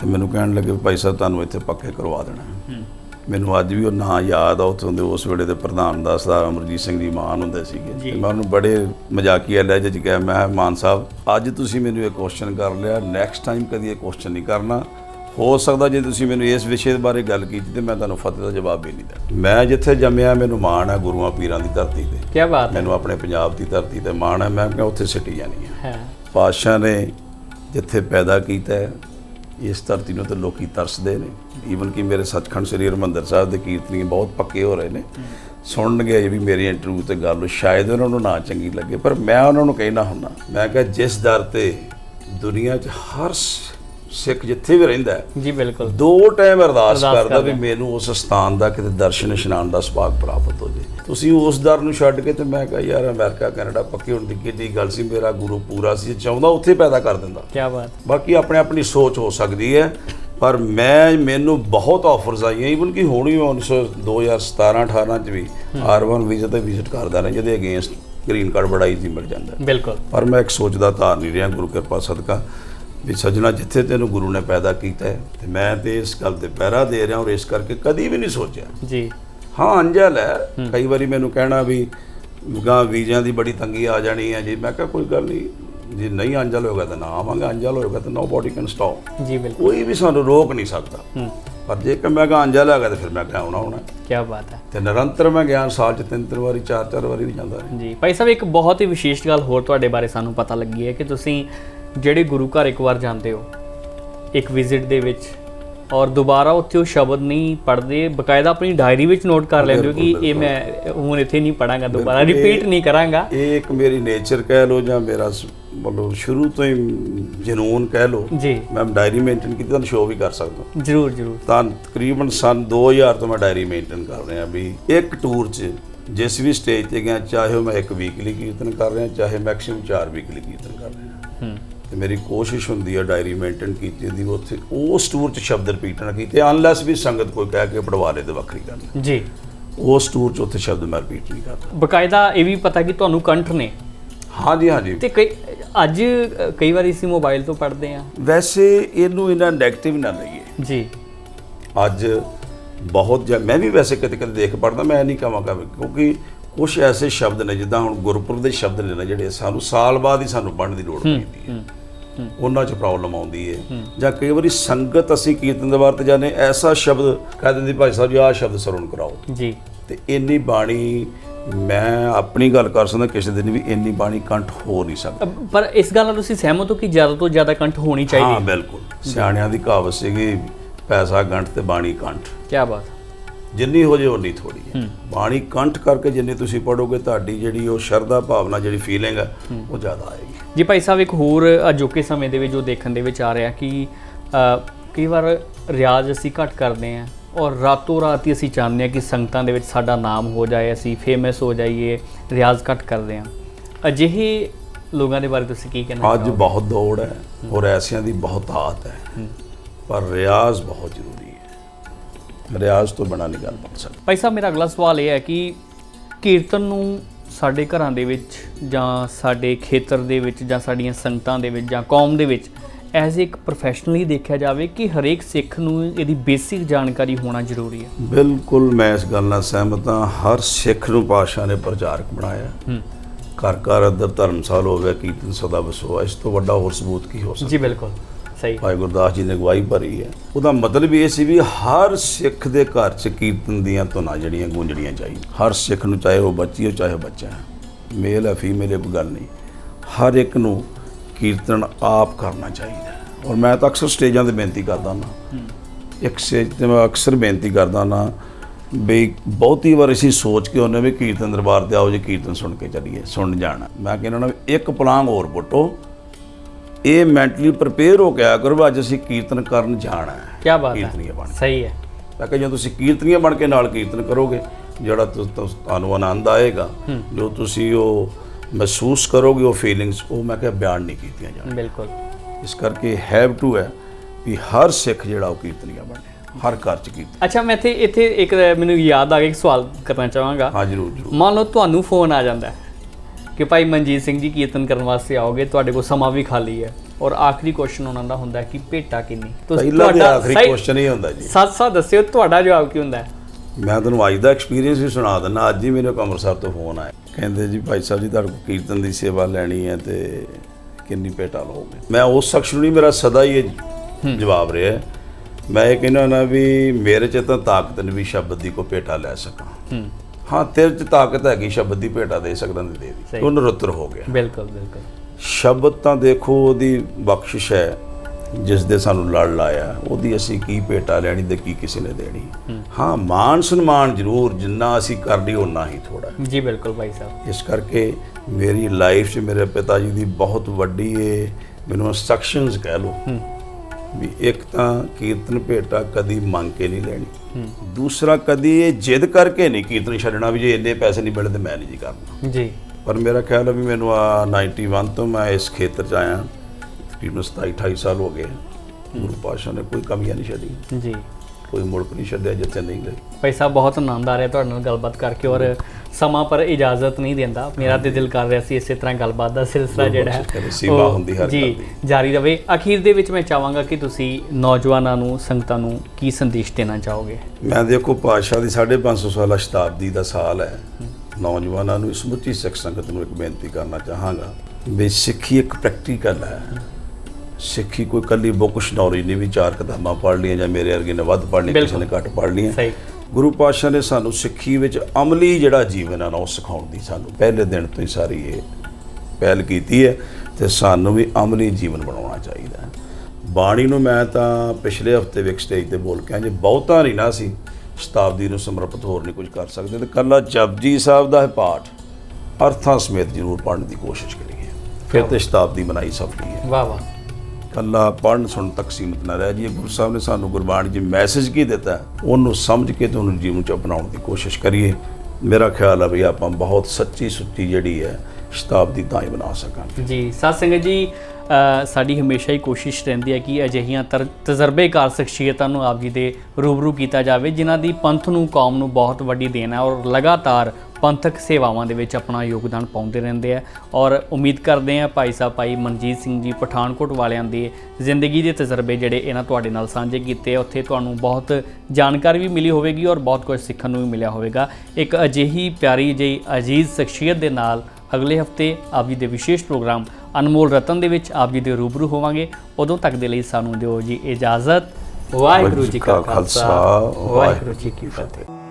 ਤੇ ਮੈਨੂੰ ਕਹਿਣ ਲੱਗੇ ਭਾਈ ਸਾਹਿਬ ਤੁਹਾਨੂੰ ਇੱਥੇ ਪੱਕੇ ਕਰਵਾ ਦੇਣਾ। ਹੂੰ। ਮੈਨੂੰ ਅੱਜ ਵੀ ਉਹ ਨਾਂ ਯਾਦ ਆ ਉੱਥੋਂ ਦੇ ਉਸ ਵੇਲੇ ਦੇ ਪ੍ਰਧਾਨ ਦਾ ਸਰਦਾਰ ਅਮਰਜੀਤ ਸਿੰਘ ਜੀ ਮਾਨ ਹੁੰਦੇ ਸੀਗੇ। ਤੇ ਮੈਂ ਉਹਨੂੰ ਬੜੇ ਮਜ਼ਾਕੀਆ ਲਹਿਜੇ 'ਚ ਕਿਹਾ ਮੈਂ ਮਾਨ ਸਾਹਿਬ ਅੱਜ ਤੁਸੀਂ ਮੈਨੂੰ ਇਹ ਕੁਐਸਚਨ ਕਰ ਲਿਆ ਨੈਕਸਟ ਟਾਈਮ ਕਦੀ ਇਹ ਕੁਐਸਚਨ ਨਹੀਂ ਕਰਨਾ। ਹੋ ਸਕਦਾ ਜੇ ਤੁਸੀਂ ਮੈਨੂੰ ਇਸ ਵਿਸ਼ੇ ਬਾਰੇ ਗੱਲ ਕੀਤੀ ਤੇ ਮੈਂ ਤੁਹਾਨੂੰ ਫਤਿਹ ਦਾ ਜਵਾਬ ਵੀ ਨਹੀਂ ਦੇਣਾ। ਮੈਂ ਜਿੱਥੇ ਜੰਮਿਆ ਮੈਨੂੰ ਮਾਣ ਹੈ ਗੁਰੂਆਂ ਪੀਰਾਂ ਦੀ ਧਰਤੀ ਤੇ। ਕੀ ਬਾਤ ਹੈ। ਮੈਨੂੰ ਆਪਣੇ ਪੰਜਾਬ ਦੀ ਧਰਤੀ ਤੇ ਮਾਣ ਹੈ ਮੈਂ ਮੈਂ ਉੱਥੇ ਸਿੱਟੀ ਜਾਣੀ ਹੈ। ਹੈ। ਪਾਤਸ਼ਾਹ ਨੇ ਜਿੱਥੇ ਪੈਦਾ ਕੀਤਾ ਹੈ ਇਸ ਧਰਤੀ ਨੂੰ ਤੇ ਲੋਕੀ ਤਰਸਦੇ ਨੇ। ਈਵਨ ਕਿ ਮੇਰੇ ਸੱਚਖੰਡ ਸ੍ਰੀ ਹਰਿਮੰਦਰ ਸਾਹਿਬ ਦੇ ਕੀਰਤਨੀ ਬਹੁਤ ਪੱਕੇ ਹੋ ਰਹੇ ਨੇ। ਸੁਣਨਗੇ ਵੀ ਮੇਰੀ ਇੰਟਰਵਿਊ ਤੇ ਗੱਲ ਸ਼ਾਇਦ ਉਹਨਾਂ ਨੂੰ ਨਾ ਚੰਗੀ ਲੱਗੇ ਪਰ ਮੈਂ ਉਹਨਾਂ ਨੂੰ ਕਹਿਣਾ ਹੁੰਦਾ। ਮੈਂ ਕਿਹਾ ਜਿਸ ਦਰ ਤੇ ਦੁਨੀਆ 'ਚ ਹਰ ਸਿੱਖ ਜਿੱਥੇ ਵੀ ਰਹਿੰਦਾ ਹੈ ਜੀ ਬਿਲਕੁਲ। ਦੋ ਟਾਈਮ ਅਰਦਾਸ ਕਰਦਾ ਵੀ। ਮੈਨੂੰ ਉਸ ਸਥਾਨ ਦਾ ਕਿਤੇ ਦਰਸ਼ਨ ਇਸ਼ਨਾਨ ਦਾ ਸੁਭਾਗ ਪ੍ਰਾਪਤ ਹੋ ਜੇ। ਤੁਸੀਂ ਉਸ ਦਰ ਨੂੰ ਛੱਡ ਕੇ ਤੇ ਮੈਂ ਕਿਹਾ ਯਾਰ ਅਮਰੀਕਾ ਕੈਨੇਡਾ ਪੱਕੇ ਹੋਣ ਦੀ ਕਿੱਡੀ ਗੱਲ ਸੀ? ਮੇਰਾ ਗੁਰੂ ਪੂਰਾ ਸੀ ਚਾਹੁੰਦਾ ਉੱਥੇ ਪੈਦਾ ਕਰ ਦਿੰਦਾ। ਕੀ ਬਾਤ। ਬਾਕੀ ਆਪਣੇ ਆਪਣੀ ਸੋਚ ਹੋ ਸਕਦੀ ਹੈ ਪਰ ਮੈਂ ਮੈਨੂੰ ਬਹੁਤ ਆਫਰਸ ਆਈਆਂ। ਈਵਨ ਕਿ ਹੁਣ ਵੀ ਮੈਂ 1900 2017 18 ਚ ਵੀ ਆਰ1 ਵੀਜ਼ਾ ਤੇ ਵਿਜ਼ਿਟ ਕਰਦਾ ਰਿਹਾ ਜਿਹਦੇ ਅਗੇਂਸਟ ਗ੍ਰੀਨ ਕਾਰਡ ਬੜਾ ਈਜ਼ੀ ਮਿਲ ਜਾਂਦਾ। ਬਿਲਕੁਲ। ਪਰ ਮੈਂ ਇੱਕ ਸੋਚਦਾ ਧਾਰ ਨਹੀਂ ਰਿਹਾ ਗੁਰੂ ਕਿਰਪਾ ਸਦਕਾ। ਵੀ ਸਜਣਾ ਜਿੱਥੇ ਤੈਨੂੰ ਗੁਰੂ ਨੇ ਪੈਦਾ ਕੀਤਾ ਹੈ ਤੇ ਮੈਂ ਤੇ ਇਸ ਗੱਲ ਤੇ ਪਹਿਰਾ ਦੇ ਰਿਹਾ ਔਰ ਇਸ ਕਰਕੇ ਕਦੀ ਵੀ ਨਹੀਂ ਸੋਚਿਆ। ਜੀ। ਹਾਂ ਅੰਜਲ ਹੈ। ਕਈ ਵਾਰੀ ਮੈਨੂੰ ਕਹਿਣਾ ਵੀ ਗਾਂ ਵੀਜ਼ਿਆਂ ਦੀ ਬੜੀ ਤੰਗੀ ਆ ਜਾਣੀ ਹੈ ਜੀ। ਮੈਂ ਕਿਹਾ ਕੋਈ ਗੱਲ ਨਹੀਂ। ਜੇ ਨਹੀਂ ਅੰਜਲ ਹੋਏਗਾ ਤਾਂ ਨਾ ਆਵਾਂਗੇ। ਅੰਜਲ ਹੋਏਗਾ ਤਾਂ ਨੋ ਬੋਡੀ ਕੈਨ ਸਟਾਪ ਜੀ ਬਿਲਕੁਲ। ਕੋਈ ਵੀ ਸਾਨੂੰ ਰੋਕ ਨਹੀਂ ਸਕਦਾ। ਪਰ ਜੇ ਕਿ ਮੈਂ ਕਹਾਂ ਅੰਜਲ ਹੈਗਾ ਤਾਂ ਫਿਰ ਮੈਂ ਕਿਹਾ ਆਉਣਾ ਹੋਣਾ। ਕੀ ਬਾਤ ਹੈ। ਤੇ ਨਿਰੰਤਰ ਮੈਂ ਗਿਆਨ ਸਾਲ ਚ ਤਿੰਨ ਤਿੰਨ ਵਾਰੀ ਚਾਰ ਚਾਰ ਵਾਰੀ ਵੀ ਜਾਂਦਾ ਜੀ। ਭਾਈ ਸਾਹਿਬ ਇੱਕ ਬਹੁਤ ਹੀ ਵਿਸ਼ੇਸ਼ ਗੱਲ ਹੋਰ ਤੁਹਾਡੇ ਬਾਰੇ ਸਾਨੂੰ ਪਤਾ ਲੱਗੀ ਹੈ ਕਿ ਤੁਸੀਂ ਜਿਹੜੇ ਗੁਰੂ ਘਰ ਇੱਕ ਵਾਰ ਜਾਂਦੇ ਹੋ ਇੱਕ ਵਿਜ਼ਿਟ ਦੇ ਵਿੱਚ ਔਰ ਦੁਬਾਰਾ ਉੱਥੇ ਉਹ ਸ਼ਬਦ ਨਹੀਂ ਪੜ੍ਹਦੇ ਬਕਾਇਦਾ ਆਪਣੀ ਡਾਇਰੀ ਵਿੱਚ ਨੋਟ ਕਰ ਲੈਂਦੇ ਹੋ ਕਿ ਇਹ ਮੈਂ ਹੁਣ ਇੱਥੇ ਨਹੀਂ ਪੜਾਂਗਾ ਦੁਬਾਰਾ ਰਿਪੀਟ ਨਹੀਂ ਕਰਾਂਗਾ। ਇਹ ਇੱਕ ਮੇਰੀ ਨੇਚਰ ਕਹਿ ਲੋ ਜਾਂ ਮੇਰਾ ਮਤਲਬ ਸ਼ੁਰੂ ਤੋਂ ਹੀ ਜਨੂਨ ਕਹਿ ਲੋ ਜੀ। ਮੈਂ ਡਾਇਰੀ ਮੇਨਟੇਨ ਕੀਤੀ ਤੁਹਾਨੂੰ ਸ਼ੋਅ ਵੀ ਕਰ ਸਕਦਾ। ਜਰੂਰ ਜਰੂਰ। ਤਾਂ ਤਕਰੀਬਨ ਸਨ 2000 ਤੋਂ ਮੈਂ ਡਾਇਰੀ ਮੇਨਟੇਨ ਕਰ ਰਿਹਾ ਵੀ ਇੱਕ ਟੂਰ 'ਚ ਜਿਸ ਵੀ ਸਟੇਜ ਤੇ ਗਿਆ ਚਾਹੇ ਮੈਂ ਇੱਕ ਵੀਕਲੀ ਕੀਰਤਨ ਕਰ ਰਿਹਾ ਚਾਹੇ ਮੈਕਸਿਮਮ 4 ਵੀਕਲੀ ਕੀਰਤਨ ਕਰ ਰਿਹਾ। ਹੂੰ। ਤੇ ਮੇਰੀ ਕੋਸ਼ਿਸ਼ ਹੁੰਦੀ ਹੈ ਡਾਇਰੀ ਮੇਨਟੇਨ ਕੀਤੀ ਦੀ ਉੱਥੇ ਉਸ ਟੂਰ 'ਚ ਸ਼ਬਦ ਰਿਪੀਟ ਨਾ ਕੀਤੇ ਅਨਲੈਸ ਵੀ ਸੰਗਤ ਕੋਈ ਕਹਿ ਕੇ ਪੜਵਾ ਲੇ ਤੇ ਵੱਖਰੀ ਗੱਲ। ਜੀ। ਉਸ ਟੂਰ 'ਚ ਉੱਥੇ ਸ਼ਬਦ ਮੈਂ ਰਿਪੀਟ ਨਹੀਂ ਕਰਦਾ। ਬਕਾਇਦਾ ਇਹ ਵੀ ਪਤਾ ਕਿ ਤੁਹਾਨੂੰ ਕੰਠ ਨੇ। ਹਾਂਜੀ ਹਾਂਜੀ। ਤੇ ਕਈ ਅੱਜ ਕਈ ਵਾਰੀ ਅਸੀਂ ਮੋਬਾਈਲ ਤੋਂ ਪੜ੍ਹਦੇ ਆ ਵੈਸੇ ਇਹਨੂੰ ਇਹਨਾਂ ਨੈਗੇਟਿਵ ਨਾ ਲਈਏ। ਜੀ। ਅੱਜ ਬਹੁਤ ਜਾਂ ਮੈਂ ਵੀ ਵੈਸੇ ਕਦੇ ਕਦੇ ਦੇਖ ਪੜਦਾ ਮੈਂ ਨਹੀਂ ਕਹਾਂਗਾ ਕਿਉਂਕਿ ਕੁਝ ਐਸੇ ਸ਼ਬਦ ਨੇ ਜਿੱਦਾਂ ਹੁਣ ਗੁਰਪੁਰਬ ਦੇ ਸ਼ਬਦ ਨੇ ਨਾ ਜਿਹੜੇ ਸਾਨੂੰ ਸਾਲ ਬਾਅਦ ਹੀ ਸਾਨੂੰ ਪੜ੍ਹਨ ਦੀ ਲੋੜ ਪੈਂਦੀ ਹੂੰ। ਉਹਨਾਂ 'ਚ ਪ੍ਰੋਬਲਮ ਆਉਂਦੀ ਹੈ ਜਾਂ ਕਈ ਵਾਰੀ ਸੰਗਤ ਅਸੀਂ ਕੀਰਤਨ ਦਰਬਾਰ ਤੇ ਜਾਂਦੇ ਐਸਾ ਸ਼ਬਦ ਕਹਿ ਦਿੰਦੀ ਭਾਈ ਸਾਹਿਬ ਜੀ ਆਹ ਸ਼ਬਦ ਸਰਵਣ ਕਰਾਓ। ਜੀ। ਤੇ ਇੰਨੀ ਬਾਣੀ ਮੈਂ ਆਪਣੀ ਗੱਲ ਕਰ ਸਕਦਾ ਕਿਸੇ ਦਿਨ ਵੀ ਇੰਨੀ ਬਾਣੀ ਕੰਠ ਹੋ ਨਹੀਂ ਸਕਦੀ। ਪਰ ਇਸ ਗੱਲ ਨਾਲ ਤੁਸੀਂ ਸਹਿਮਤ ਹੋ ਕਿ ਜ਼ਿਆਦਾ ਤੋਂ ਜ਼ਿਆਦਾ ਕੰਠ ਹੋਣੀ ਹਾਂ ਚਾਹੀਦੀ ਬਿਲਕੁਲ। ਸਿਆਣਿਆਂ ਦੀ ਕਹਾਵਤ ਸੀਗੀ ਪੈਸਾ ਗੰਠ ਤੇ ਬਾਣੀ ਕੰਠ। ਕੀ ਬਾਤ। ਜਿੰਨੀ ਹੋ ਜੇ ਉਨੀ ਥੋੜੀ ਹੈ। ਬਾਣੀ ਕੰਠ ਕਰਕੇ ਜਿੰਨੀ ਤੁਸੀਂ ਪੜੋਗੇ ਤੁਹਾਡੀ ਜਿਹੜੀ ਉਹ ਸ਼ਰਧਾ ਭਾਵਨਾ ਜਿਹੜੀ ਫੀਲਿੰਗ ਹੈ। ਉਹ ਜ਼ਿਆਦਾ ਆਏਗੀ। ਜੀ ਭਾਈ ਸਾਹਿਬ ਇੱਕ ਹੋਰ ਅਜੋਕੇ ਸਮੇਂ ਦੇ ਵਿੱਚ ਜੋ ਦੇਖਣ ਦੇ ਵਿੱਚ ਆ ਰਿਹਾ ਕਿ ਕਈ ਵਾਰ ਰਿਆਜ਼ ਅਸੀਂ ਘੱਟ ਕਰਦੇ ਹਾਂ ਔਰ ਰਾਤੋਂ ਰਾਤ ਹੀ ਅਸੀਂ ਚਾਹੁੰਦੇ ਹਾਂ ਕਿ ਸੰਗਤਾਂ ਦੇ ਵਿੱਚ ਸਾਡਾ ਨਾਮ ਹੋ ਜਾਏ ਅਸੀਂ ਫੇਮਸ ਹੋ ਜਾਈਏ ਰਿਆਜ਼ ਘੱਟ ਕਰਦੇ ਹਾਂ। ਅਜਿਹੇ ਲੋਕਾਂ ਦੇ ਬਾਰੇ ਤੁਸੀਂ ਕੀ ਕਹਿਣਾ ਅੱਜ ਬਹੁਤ ਦੌੜ ਹੈ ਔਰ ਐਸਿਆਂ ਦੀ ਬਹੁਤ ਆਤ ਹੈ। ਪਰ ਰਿਆਜ਼ ਬਹੁਤ ਜ਼ਰੂਰੀ ਰਿਆਜ਼ ਤੋਂ ਬਿਨਾਂ ਨਹੀਂ ਗੱਲ ਬਣ ਸਕਦੀ। ਭਾਈ ਸਾਹਿਬ ਮੇਰਾ ਅਗਲਾ ਸਵਾਲ ਇਹ ਹੈ ਕਿ ਕੀਰਤਨ ਨੂੰ ਸਾਡੇ ਘਰਾਂ ਦੇ ਵਿੱਚ ਜਾਂ ਸਾਡੇ ਖੇਤਰ ਦੇ ਵਿੱਚ ਜਾਂ ਸਾਡੀਆਂ ਸੰਗਤਾਂ ਦੇ ਵਿੱਚ ਜਾਂ ਕੌਮ ਦੇ ਵਿੱਚ ਐਜ਼ ਇੱਕ ਪ੍ਰੋਫੈਸ਼ਨਲੀ ਦੇਖਿਆ ਜਾਵੇ ਕਿ ਹਰੇਕ ਸਿੱਖ ਨੂੰ ਇਹਦੀ ਬੇਸਿਕ ਜਾਣਕਾਰੀ ਹੋਣਾ ਜ਼ਰੂਰੀ ਹੈ? ਬਿਲਕੁਲ ਮੈਂ ਇਸ ਗੱਲ ਨਾਲ ਸਹਿਮਤ ਹਾਂ। ਹਰ ਸਿੱਖ ਨੂੰ ਪਾਤਸ਼ਾਹ ਨੇ ਪ੍ਰਚਾਰਕ ਬਣਾਇਆ। ਹੂੰ। ਘਰ ਘਰ ਅੰਦਰ ਧਰਮਸਾਲ ਹੋਵੇ ਕੀਰਤਨ ਸਦਾ ਵਸੋਆ ਇਸ ਤੋਂ ਵੱਡਾ ਹੋਰ ਸਬੂਤ ਕੀ ਹੋ ਸਕਦਾ? ਜੀ ਬਿਲਕੁਲ। ਸਹੀ। ਭਾਈ ਗੁਰਦਾਸ ਜੀ ਨੇ ਗਵਾਹੀ ਭਰੀ ਹੈ। ਉਹਦਾ ਮਤਲਬ ਇਹ ਸੀ ਵੀ ਹਰ ਸਿੱਖ ਦੇ ਘਰ 'ਚ ਕੀਰਤਨ ਦੀਆਂ ਧੁਨਾਂ ਜਿਹੜੀਆਂ ਗੂੰਜਣੀਆਂ ਚਾਹੀਦੀਆਂ। ਹਰ ਸਿੱਖ ਨੂੰ ਚਾਹੇ ਉਹ ਬੱਚੀ ਹੋ ਚਾਹੇ ਬੱਚਾ ਹੈ। ਮੇਲ ਹੈ ਫੀਮੇਲ ਹੈ ਕੋਈ ਗੱਲ ਨਹੀਂ। ਹਰ ਇੱਕ ਨੂੰ ਕੀਰਤਨ ਆਪ ਕਰਨਾ ਚਾਹੀਦਾ ਹੈ। ਔਰ ਮੈਂ ਤਾਂ ਅਕਸਰ ਸਟੇਜਾਂ ਤੇ ਬੇਨਤੀ ਕਰਦਾ ਨਾ ਇੱਕ ਸਟੇਜ ਤੇ ਮੈਂ ਅਕਸਰ ਬੇਨਤੀ ਕਰਦਾ ਨਾ ਵੀ ਬਹੁਤੀ ਵਾਰ ਅਸੀਂ ਸੋਚ ਕੇ ਉਹਨੇ ਵੀ ਕੀਰਤਨ ਦਰਬਾਰ ਤੇ ਆਓ ਜੀ ਕੀਰਤਨ ਸੁਣ ਕੇ ਚੱਲੀਏ ਸੁਣ ਜਾਣਾ। ਮੈਂ ਕਹਿੰਦਾ ਨਾ ਇੱਕ ਪਲਾਂਗ ਹੋਰ ਪੁੱਟੋ। ਇਹ ਮੈਂਟਲੀ ਪ੍ਰਿਪੇਅਰ ਹੋ ਕੇ ਆਇਆ ਕਰੋ ਅੱਜ ਅਸੀਂ ਕੀਰਤਨ ਕਰਨ ਜਾਣਾ ਹੈ। ਕੀ ਬਾਤ ਹੈ। ਕੀਰਤਨੀਆ ਬਣ ਸਹੀ ਹੈ। ਤਾਂ ਕਿ ਜਦੋਂ ਤੁਸੀਂ ਕੀਰਤਨੀਆ ਬਣ ਕੇ ਨਾਲ ਕੀਰਤਨ ਕਰੋਗੇ ਜਿਹੜਾ ਤੁਹਾਨੂੰ ਆਨੰਦ ਆਏਗਾ ਜੋ ਤੁਸੀਂ ਉਹ ਮਹਿਸੂਸ ਕਰੋਗੇ ਉਹ ਫੀਲਿੰਗਸ ਉਹ ਮੈਂ ਕਿਹਾ ਬਿਆਨ ਨਹੀਂ ਕੀਤੀਆਂ ਜਾਣ। ਬਿਲਕੁਲ। ਇਸ ਕਰਕੇ ਹੈਵ ਟੂ ਹੈ ਵੀ ਹਰ ਸਿੱਖ ਜਿਹੜਾ ਉਹ ਕੀਰਤਨੀਆ ਬਣੇ ਹਰ ਘਰ ਚ ਕੀਰਤਨ। ਅੱਛਾ ਮੈਂ ਇੱਥੇ ਇੱਥੇ ਇੱਕ ਮੈਨੂੰ ਯਾਦ ਆ ਗਿਆ ਇੱਕ ਸਵਾਲ ਕਰਨਾ ਚਾਹਾਂਗਾ। ਹਾਂ ਜਰੂਰ ਜਰੂਰ। ਮੰਨ ਲਓ ਤੁਹਾਨੂੰ ਫੋਨ ਆ ਜਾਂਦਾ ਹੈ। ਕਿ ਭਾਈ ਮਨਜੀਤ ਸਿੰਘ ਜੀ ਕੀਰਤਨ ਕਰਨ ਵਾਸਤੇ ਆਓਗੇ ਤੁਹਾਡੇ ਕੋਲ ਸਮਾਂ ਵੀ ਖਾਲੀ ਹੈ। ਔਰ ਆਖਰੀ ਕੁਐਸਚਨ ਉਹਨਾਂ ਦਾ ਹੁੰਦਾ ਹੈ ਕਿ ਭੇਟਾ ਕਿੰਨੀ? ਪਹਿਲਾ ਤੇ ਆਖਰੀ ਕੁਐਸਚਨ ਹੀ ਹੁੰਦਾ ਜੀ। ਸੱਚ ਸੱਚ ਦੱਸਿਓ ਤੁਹਾਡਾ ਜਵਾਬ ਕੀ ਹੁੰਦਾ ਹੈ? ਮੈਂ ਤੁਹਾਨੂੰ ਅੱਜ ਦਾ ਐਕਸਪੀਰੀਅੰਸ ਵੀ ਸੁਣਾ ਦਿੰਦਾ ਅੱਜ ਹੀ ਮੇਰੇ ਅੰਮ੍ਰਿਤਸਰ ਤੋਂ ਫੋਨ ਆਇਆ। ਕਹਿੰਦੇ ਜੀ ਭਾਈ ਸਾਹਿਬ ਜੀ ਤੁਹਾਡੇ ਕੋਲ ਕੀਰਤਨ ਦੀ ਸੇਵਾ ਲੈਣੀ ਹੈ ਤੇ ਕਿੰਨੀ ਭੇਟਾ ਲਓਗੇ? ਮੈਂ ਉਸ ਸ਼ਖਸ ਨੂੰ ਨਹੀਂ ਮੇਰਾ ਸਦਾ ਹੀ ਇਹ ਜਵਾਬ ਰਿਹਾ ਹੈ। ਮੈਂ ਇਹ ਕਹਿੰਦਾ ਨਾ ਵੀ ਮੇਰੇ ਚ ਤਾਂ ਤਾਕਤ ਨਹੀਂ ਵੀ ਸ਼ਬਦ ਦੀ ਕੋ ਭੇਟਾ ਲੈ ਸਕਾਂ। ਹੂੰ ਤੇਰੇ ਚ ਤਾਕਤ ਹੈਗੀ ਸ਼ਬਦ ਦੀ ਭੇਟਾ ਦੇ ਸਕਦਾ ਨਹੀਂ ਦੇ। ਦੀ। ਉਹ ਨਰੁੱਤਰ ਹੋ ਗਿਆ। ਬਿਲਕੁਲ ਬਿਲਕੁਲ। ਸ਼ਬਦ ਤਾਂ ਦੇਖੋ ਉਹਦੀ ਬਖਸ਼ਿਸ਼ ਹੈ ਜਿਸ ਦੇ ਸਾਨੂੰ ਲੜ ਲਾਇਆ। ਉਹਦੀ ਅਸੀਂ ਕੀ ਭੇਟਾ ਲੈਣੀ ਤੇ ਕੀ ਕਿਸੇ ਨੇ ਦੇਣੀ। ਹਾਂ। ਮਾਨ ਸਨਮਾਨ ਜ਼ਰੂਰ ਜਿੰਨਾ ਅਸੀਂ ਕਰਦੀ ਓਨਾ ਹੀ ਥੋੜਾ ਜੀ ਬਿਲਕੁਲ ਭਾਈ ਸਾਹਿਬ। ਇਸ ਕਰਕੇ ਮੇਰੀ ਲਾਈਫ 'ਚ ਮੇਰੇ ਪਿਤਾ ਜੀ ਦੀ ਬਹੁਤ ਵੱਡੀ ਇਹ ਮੈਨੂੰ ਇੰਸਟਰਕਸ਼ਨਸ ਕਹਿ ਲਓ ਵੀ ਇੱਕ ਤਾਂ ਕੀਰਤਨ ਭੇਟਾ ਕਦੀ ਮੰਗ ਕੇ ਨਹੀਂ ਲੈਣੀ। ਦੂਸਰਾ ਕਦੀ ਇਹ ਜਿੱਦ ਕਰਕੇ ਨਹੀਂ ਕੀਰਤਨ ਛੱਡਣਾ ਵੀ ਜੇ ਇੰਨੇ ਪੈਸੇ ਨਹੀਂ ਮਿਲਦੇ ਮੈਂ ਨਹੀਂ ਜੀ ਕਰਨਾ। ਜੀ। ਪਰ ਮੇਰਾ ਖਿਆਲ ਹੈ ਵੀ ਮੈਨੂੰ ਆ 91 ਤੋਂ ਮੈਂ ਇਸ ਖੇਤਰ 'ਚ ਆਇਆ। ਤਕਰੀਬਨ 27 28 ਸਾਲ ਹੋ ਗਏ। ਗੁਰੂ ਪਾਤਸ਼ਾਹ ਨੇ ਕੋਈ ਕਮੀਆਂ ਨਹੀਂ ਛੱਡੀ ਜੀ। ਕੋਈ ਮੁਲਕ ਨਹੀਂ ਛੱਡਿਆ ਜਿੱਥੇ ਨਹੀਂ ਗਏ। ਭਾਈ ਸਾਹਿਬ ਬਹੁਤ ਆਨੰਦ ਆ ਰਿਹਾ ਤੁਹਾਡੇ ਨਾਲ ਗੱਲਬਾਤ ਕਰਕੇ ਔਰ ਸਮਾਂ ਪਰ ਇਜਾਜ਼ਤ ਨਹੀਂ ਦਿੰਦਾ। ਮੇਰਾ ਤੇ ਦਿਲ ਕਰ ਰਿਹਾ ਸੀ ਇਸੇ ਤਰ੍ਹਾਂ ਗੱਲਬਾਤ ਦਾ ਸਿਲਸਿਲਾ ਜਿਹੜਾ ਹੈ। ਉਹ- ਹੁੰਦੀ ਹਰ ਜੀ। ਜਾਰੀ ਰਵੇ। ਅਖੀਰ ਦੇ ਵਿੱਚ ਮੈਂ ਚਾਹਾਂਗਾ ਕਿ ਤੁਸੀਂ ਨੌਜਵਾਨਾਂ ਨੂੰ ਸੰਗਤਾਂ ਨੂੰ ਕੀ ਸੰਦੇਸ਼ ਦੇਣਾ ਚਾਹੋਗੇ? ਮੈਂ ਦੇਖੋ ਪਾਤਸ਼ਾਹ ਦੀ 550 ਸਾਲਾ ਸ਼ਤਾਬਦੀ ਦਾ ਸਾਲ ਹੈ। ਨੌਜਵਾਨਾਂ ਨੂੰ ਸਮੁੱਚੀ ਸਿੱਖ ਸੰਗਤ ਨੂੰ ਇੱਕ ਬੇਨਤੀ ਕਰਨਾ ਚਾਹਾਂਗਾ। ਵੀ ਸਿੱਖੀ ਇੱਕ ਪ੍ਰੈਕਟੀਕਲ ਹੈ। ਸਿੱਖੀ ਕੋਈ ਕੱਲੀ ਬੁੱਕਸ਼ ਨੌਲੇਜ ਨਹੀਂ ਵੀ ਚਾਰ ਕਿਤਾਬਾਂ ਪੜ੍ਹ ਲਈਆਂ ਜਾਂ ਮੇਰੇ ਵਰਗੇ ਨੇ ਵੱਧ ਪੜ੍ਹ ਲਈਆਂ ਕਿਸੇ ਨੇ ਘੱਟ ਪੜ੍ਹ ਲਈਆਂ। ਸਹੀ। ਗੁਰੂ ਪਾਤਸ਼ਾਹ ਨੇ ਸਾਨੂੰ ਸਿੱਖੀ ਵਿੱਚ ਅਮਲੀ ਜਿਹੜਾ ਜੀਵਨ ਹੈ ਨਾ ਉਹ ਸਿਖਾਉਣ ਦੀ ਸਾਨੂੰ ਪਹਿਲੇ ਦਿਨ ਤੋਂ ਹੀ ਸਾਰੀ ਇਹ ਪਹਿਲ ਕੀਤੀ ਹੈ ਤੇ ਸਾਨੂੰ ਵੀ ਅਮਲੀ ਜੀਵਨ ਬਣਾਉਣਾ ਚਾਹੀਦਾ ਹੈ। ਬਾਣੀ ਨੂੰ ਮੈਂ ਤਾਂ ਪਿਛਲੇ ਹਫ਼ਤੇ ਵੀ ਇੱਕ ਸਟੇਜ ਤੇ ਬੋਲ ਕੇ ਆਇਆ ਜੇ ਬਹੁਤਾ ਨਹੀਂ ਨਾ ਸੀ ਸ਼ਤਾਬਦੀ ਨੂੰ ਸਮਰਪਿਤ ਹੋਰ ਨਹੀਂ ਕੁਝ ਕਰ ਸਕਦੇ ਤੇ ਕੱਲਾ ਜਪਜੀ ਸਾਹਿਬ ਦਾ ਹੈ ਪਾਠ ਅਰਥਾਂ ਸਮੇਤ ਜ਼ਰੂਰ ਪੜ੍ਹਨ ਦੀ ਕੋਸ਼ਿਸ਼ ਕਰੀਏ। ਫਿਰ ਤੇ ਸ਼ਤਾਬਦੀ ਬਣਾਈ ਸਫਲੀ ਹੈ। ਵਾਹ ਵਾਹ। ਕੱਲਾ ਪੜਨ ਸੁਣ ਤੱਕ ਸੀਮਤ ਨਾ ਰਹਿ ਜੀ ਗੁਰੂ ਸਾਹਿਬ ਨੇ ਸਾਨੂੰ ਗੁਰਬਾਣੀ ਜੀ ਮੈਸੇਜ ਕੀ ਦਿੱਤਾ? ਉਹਨੂੰ ਸਮਝ ਕੇ ਤੇ ਉਹਨੂੰ ਜੀਵਨ 'ਚ ਅਪਣਾਉਣ ਦੀ ਕੋਸ਼ਿਸ਼ ਕਰੀਏ। ਮੇਰਾ ਖਿਆਲ ਆ ਵੀ ਆਪਾਂ ਬਹੁਤ ਸੱਚੀ ਸੁੱਚੀ ਜਿਹੜੀ ਹੈ, ਸ਼ਤਾਬਦੀ ਤਾਂ ਹੀ ਬਣਾ ਸਕਾਂ ਜੀ, ਸਾਧ ਸੰਗਤ ਜੀ ਸਾਡੀ ਹਮੇਸ਼ਾ ਹੀ ਕੋਸ਼ਿਸ਼ ਰਹਿੰਦੀ ਹੈ ਕਿ ਅਜਿਹੀਆਂ ਤਰ- ਤਜਰਬੇਕਾਰ ਸ਼ਖਸੀਅਤਾਂ ਨੂੰ ਆਪ ਜੀ ਦੇ ਰੂਬਰੂ ਕੀਤਾ ਜਾਵੇ, ਜਿਨ੍ਹਾਂ ਦੀ ਪੰਥ ਨੂੰ, ਕੌਮ ਨੂੰ ਬਹੁਤ ਵੱਡੀ ਦੇਣ ਹੈ ਔਰ ਲਗਾਤਾਰ ਪੰਥਕ ਸੇਵਾਵਾਂ ਦੇ ਵਿੱਚ ਆਪਣਾ ਯੋਗਦਾਨ ਪਾਉਂਦੇ ਰਹਿੰਦੇ ਆ। ਔਰ ਉਮੀਦ ਕਰਦੇ ਆ ਭਾਈ ਸਾਹਿਬ ਭਾਈ ਮਨਜੀਤ ਸਿੰਘ ਜੀ ਪਠਾਨਕੋਟ ਵਾਲਿਆਂ ਦੇ ਜ਼ਿੰਦਗੀ ਦੇ ਤਜਰਬੇ ਜਿਹੜੇ ਇਹਨਾਂ ਤੁਹਾਡੇ ਨਾਲ ਸਾਂਝੇ ਕੀਤੇ ਆ, ਉੱਥੇ ਤੁਹਾਨੂੰ ਬਹੁਤ ਜਾਣਕਾਰੀ ਵੀ ਮਿਲੀ ਹੋਵੇਗੀ ਔਰ ਬਹੁਤ ਕੁਝ ਸਿੱਖਣ ਨੂੰ ਵੀ ਮਿਲਿਆ ਹੋਵੇਗਾ। ਇੱਕ ਅਜਿਹੀ ਪਿਆਰੀ ਜਿਹੀ ਅਜੀਜ਼ ਸ਼ਖਸੀਅਤ ਦੇ ਨਾਲ ਅਗਲੇ ਹਫ਼ਤੇ ਆਪ ਜੀ ਦੇ ਵਿਸ਼ੇਸ਼ ਪ੍ਰੋਗਰਾਮ ਅਨਮੋਲ ਰਤਨ ਦੇ ਵਿੱਚ ਆਪ ਜੀ ਦੇ ਰੂਬਰੂ ਹੋਵਾਂਗੇ। ਉਦੋਂ ਤੱਕ ਦੇ ਲਈ ਸਾਨੂੰ ਦਿਓ ਜੀ ਇਜਾਜ਼ਤ। ਵਾਹਿਗੁਰੂ ਜੀ ਕਾ ਖਾਲਸਾ ਵਾਹਿਗੁਰੂ ਜੀ ਕੀ ਫਤਿਹ।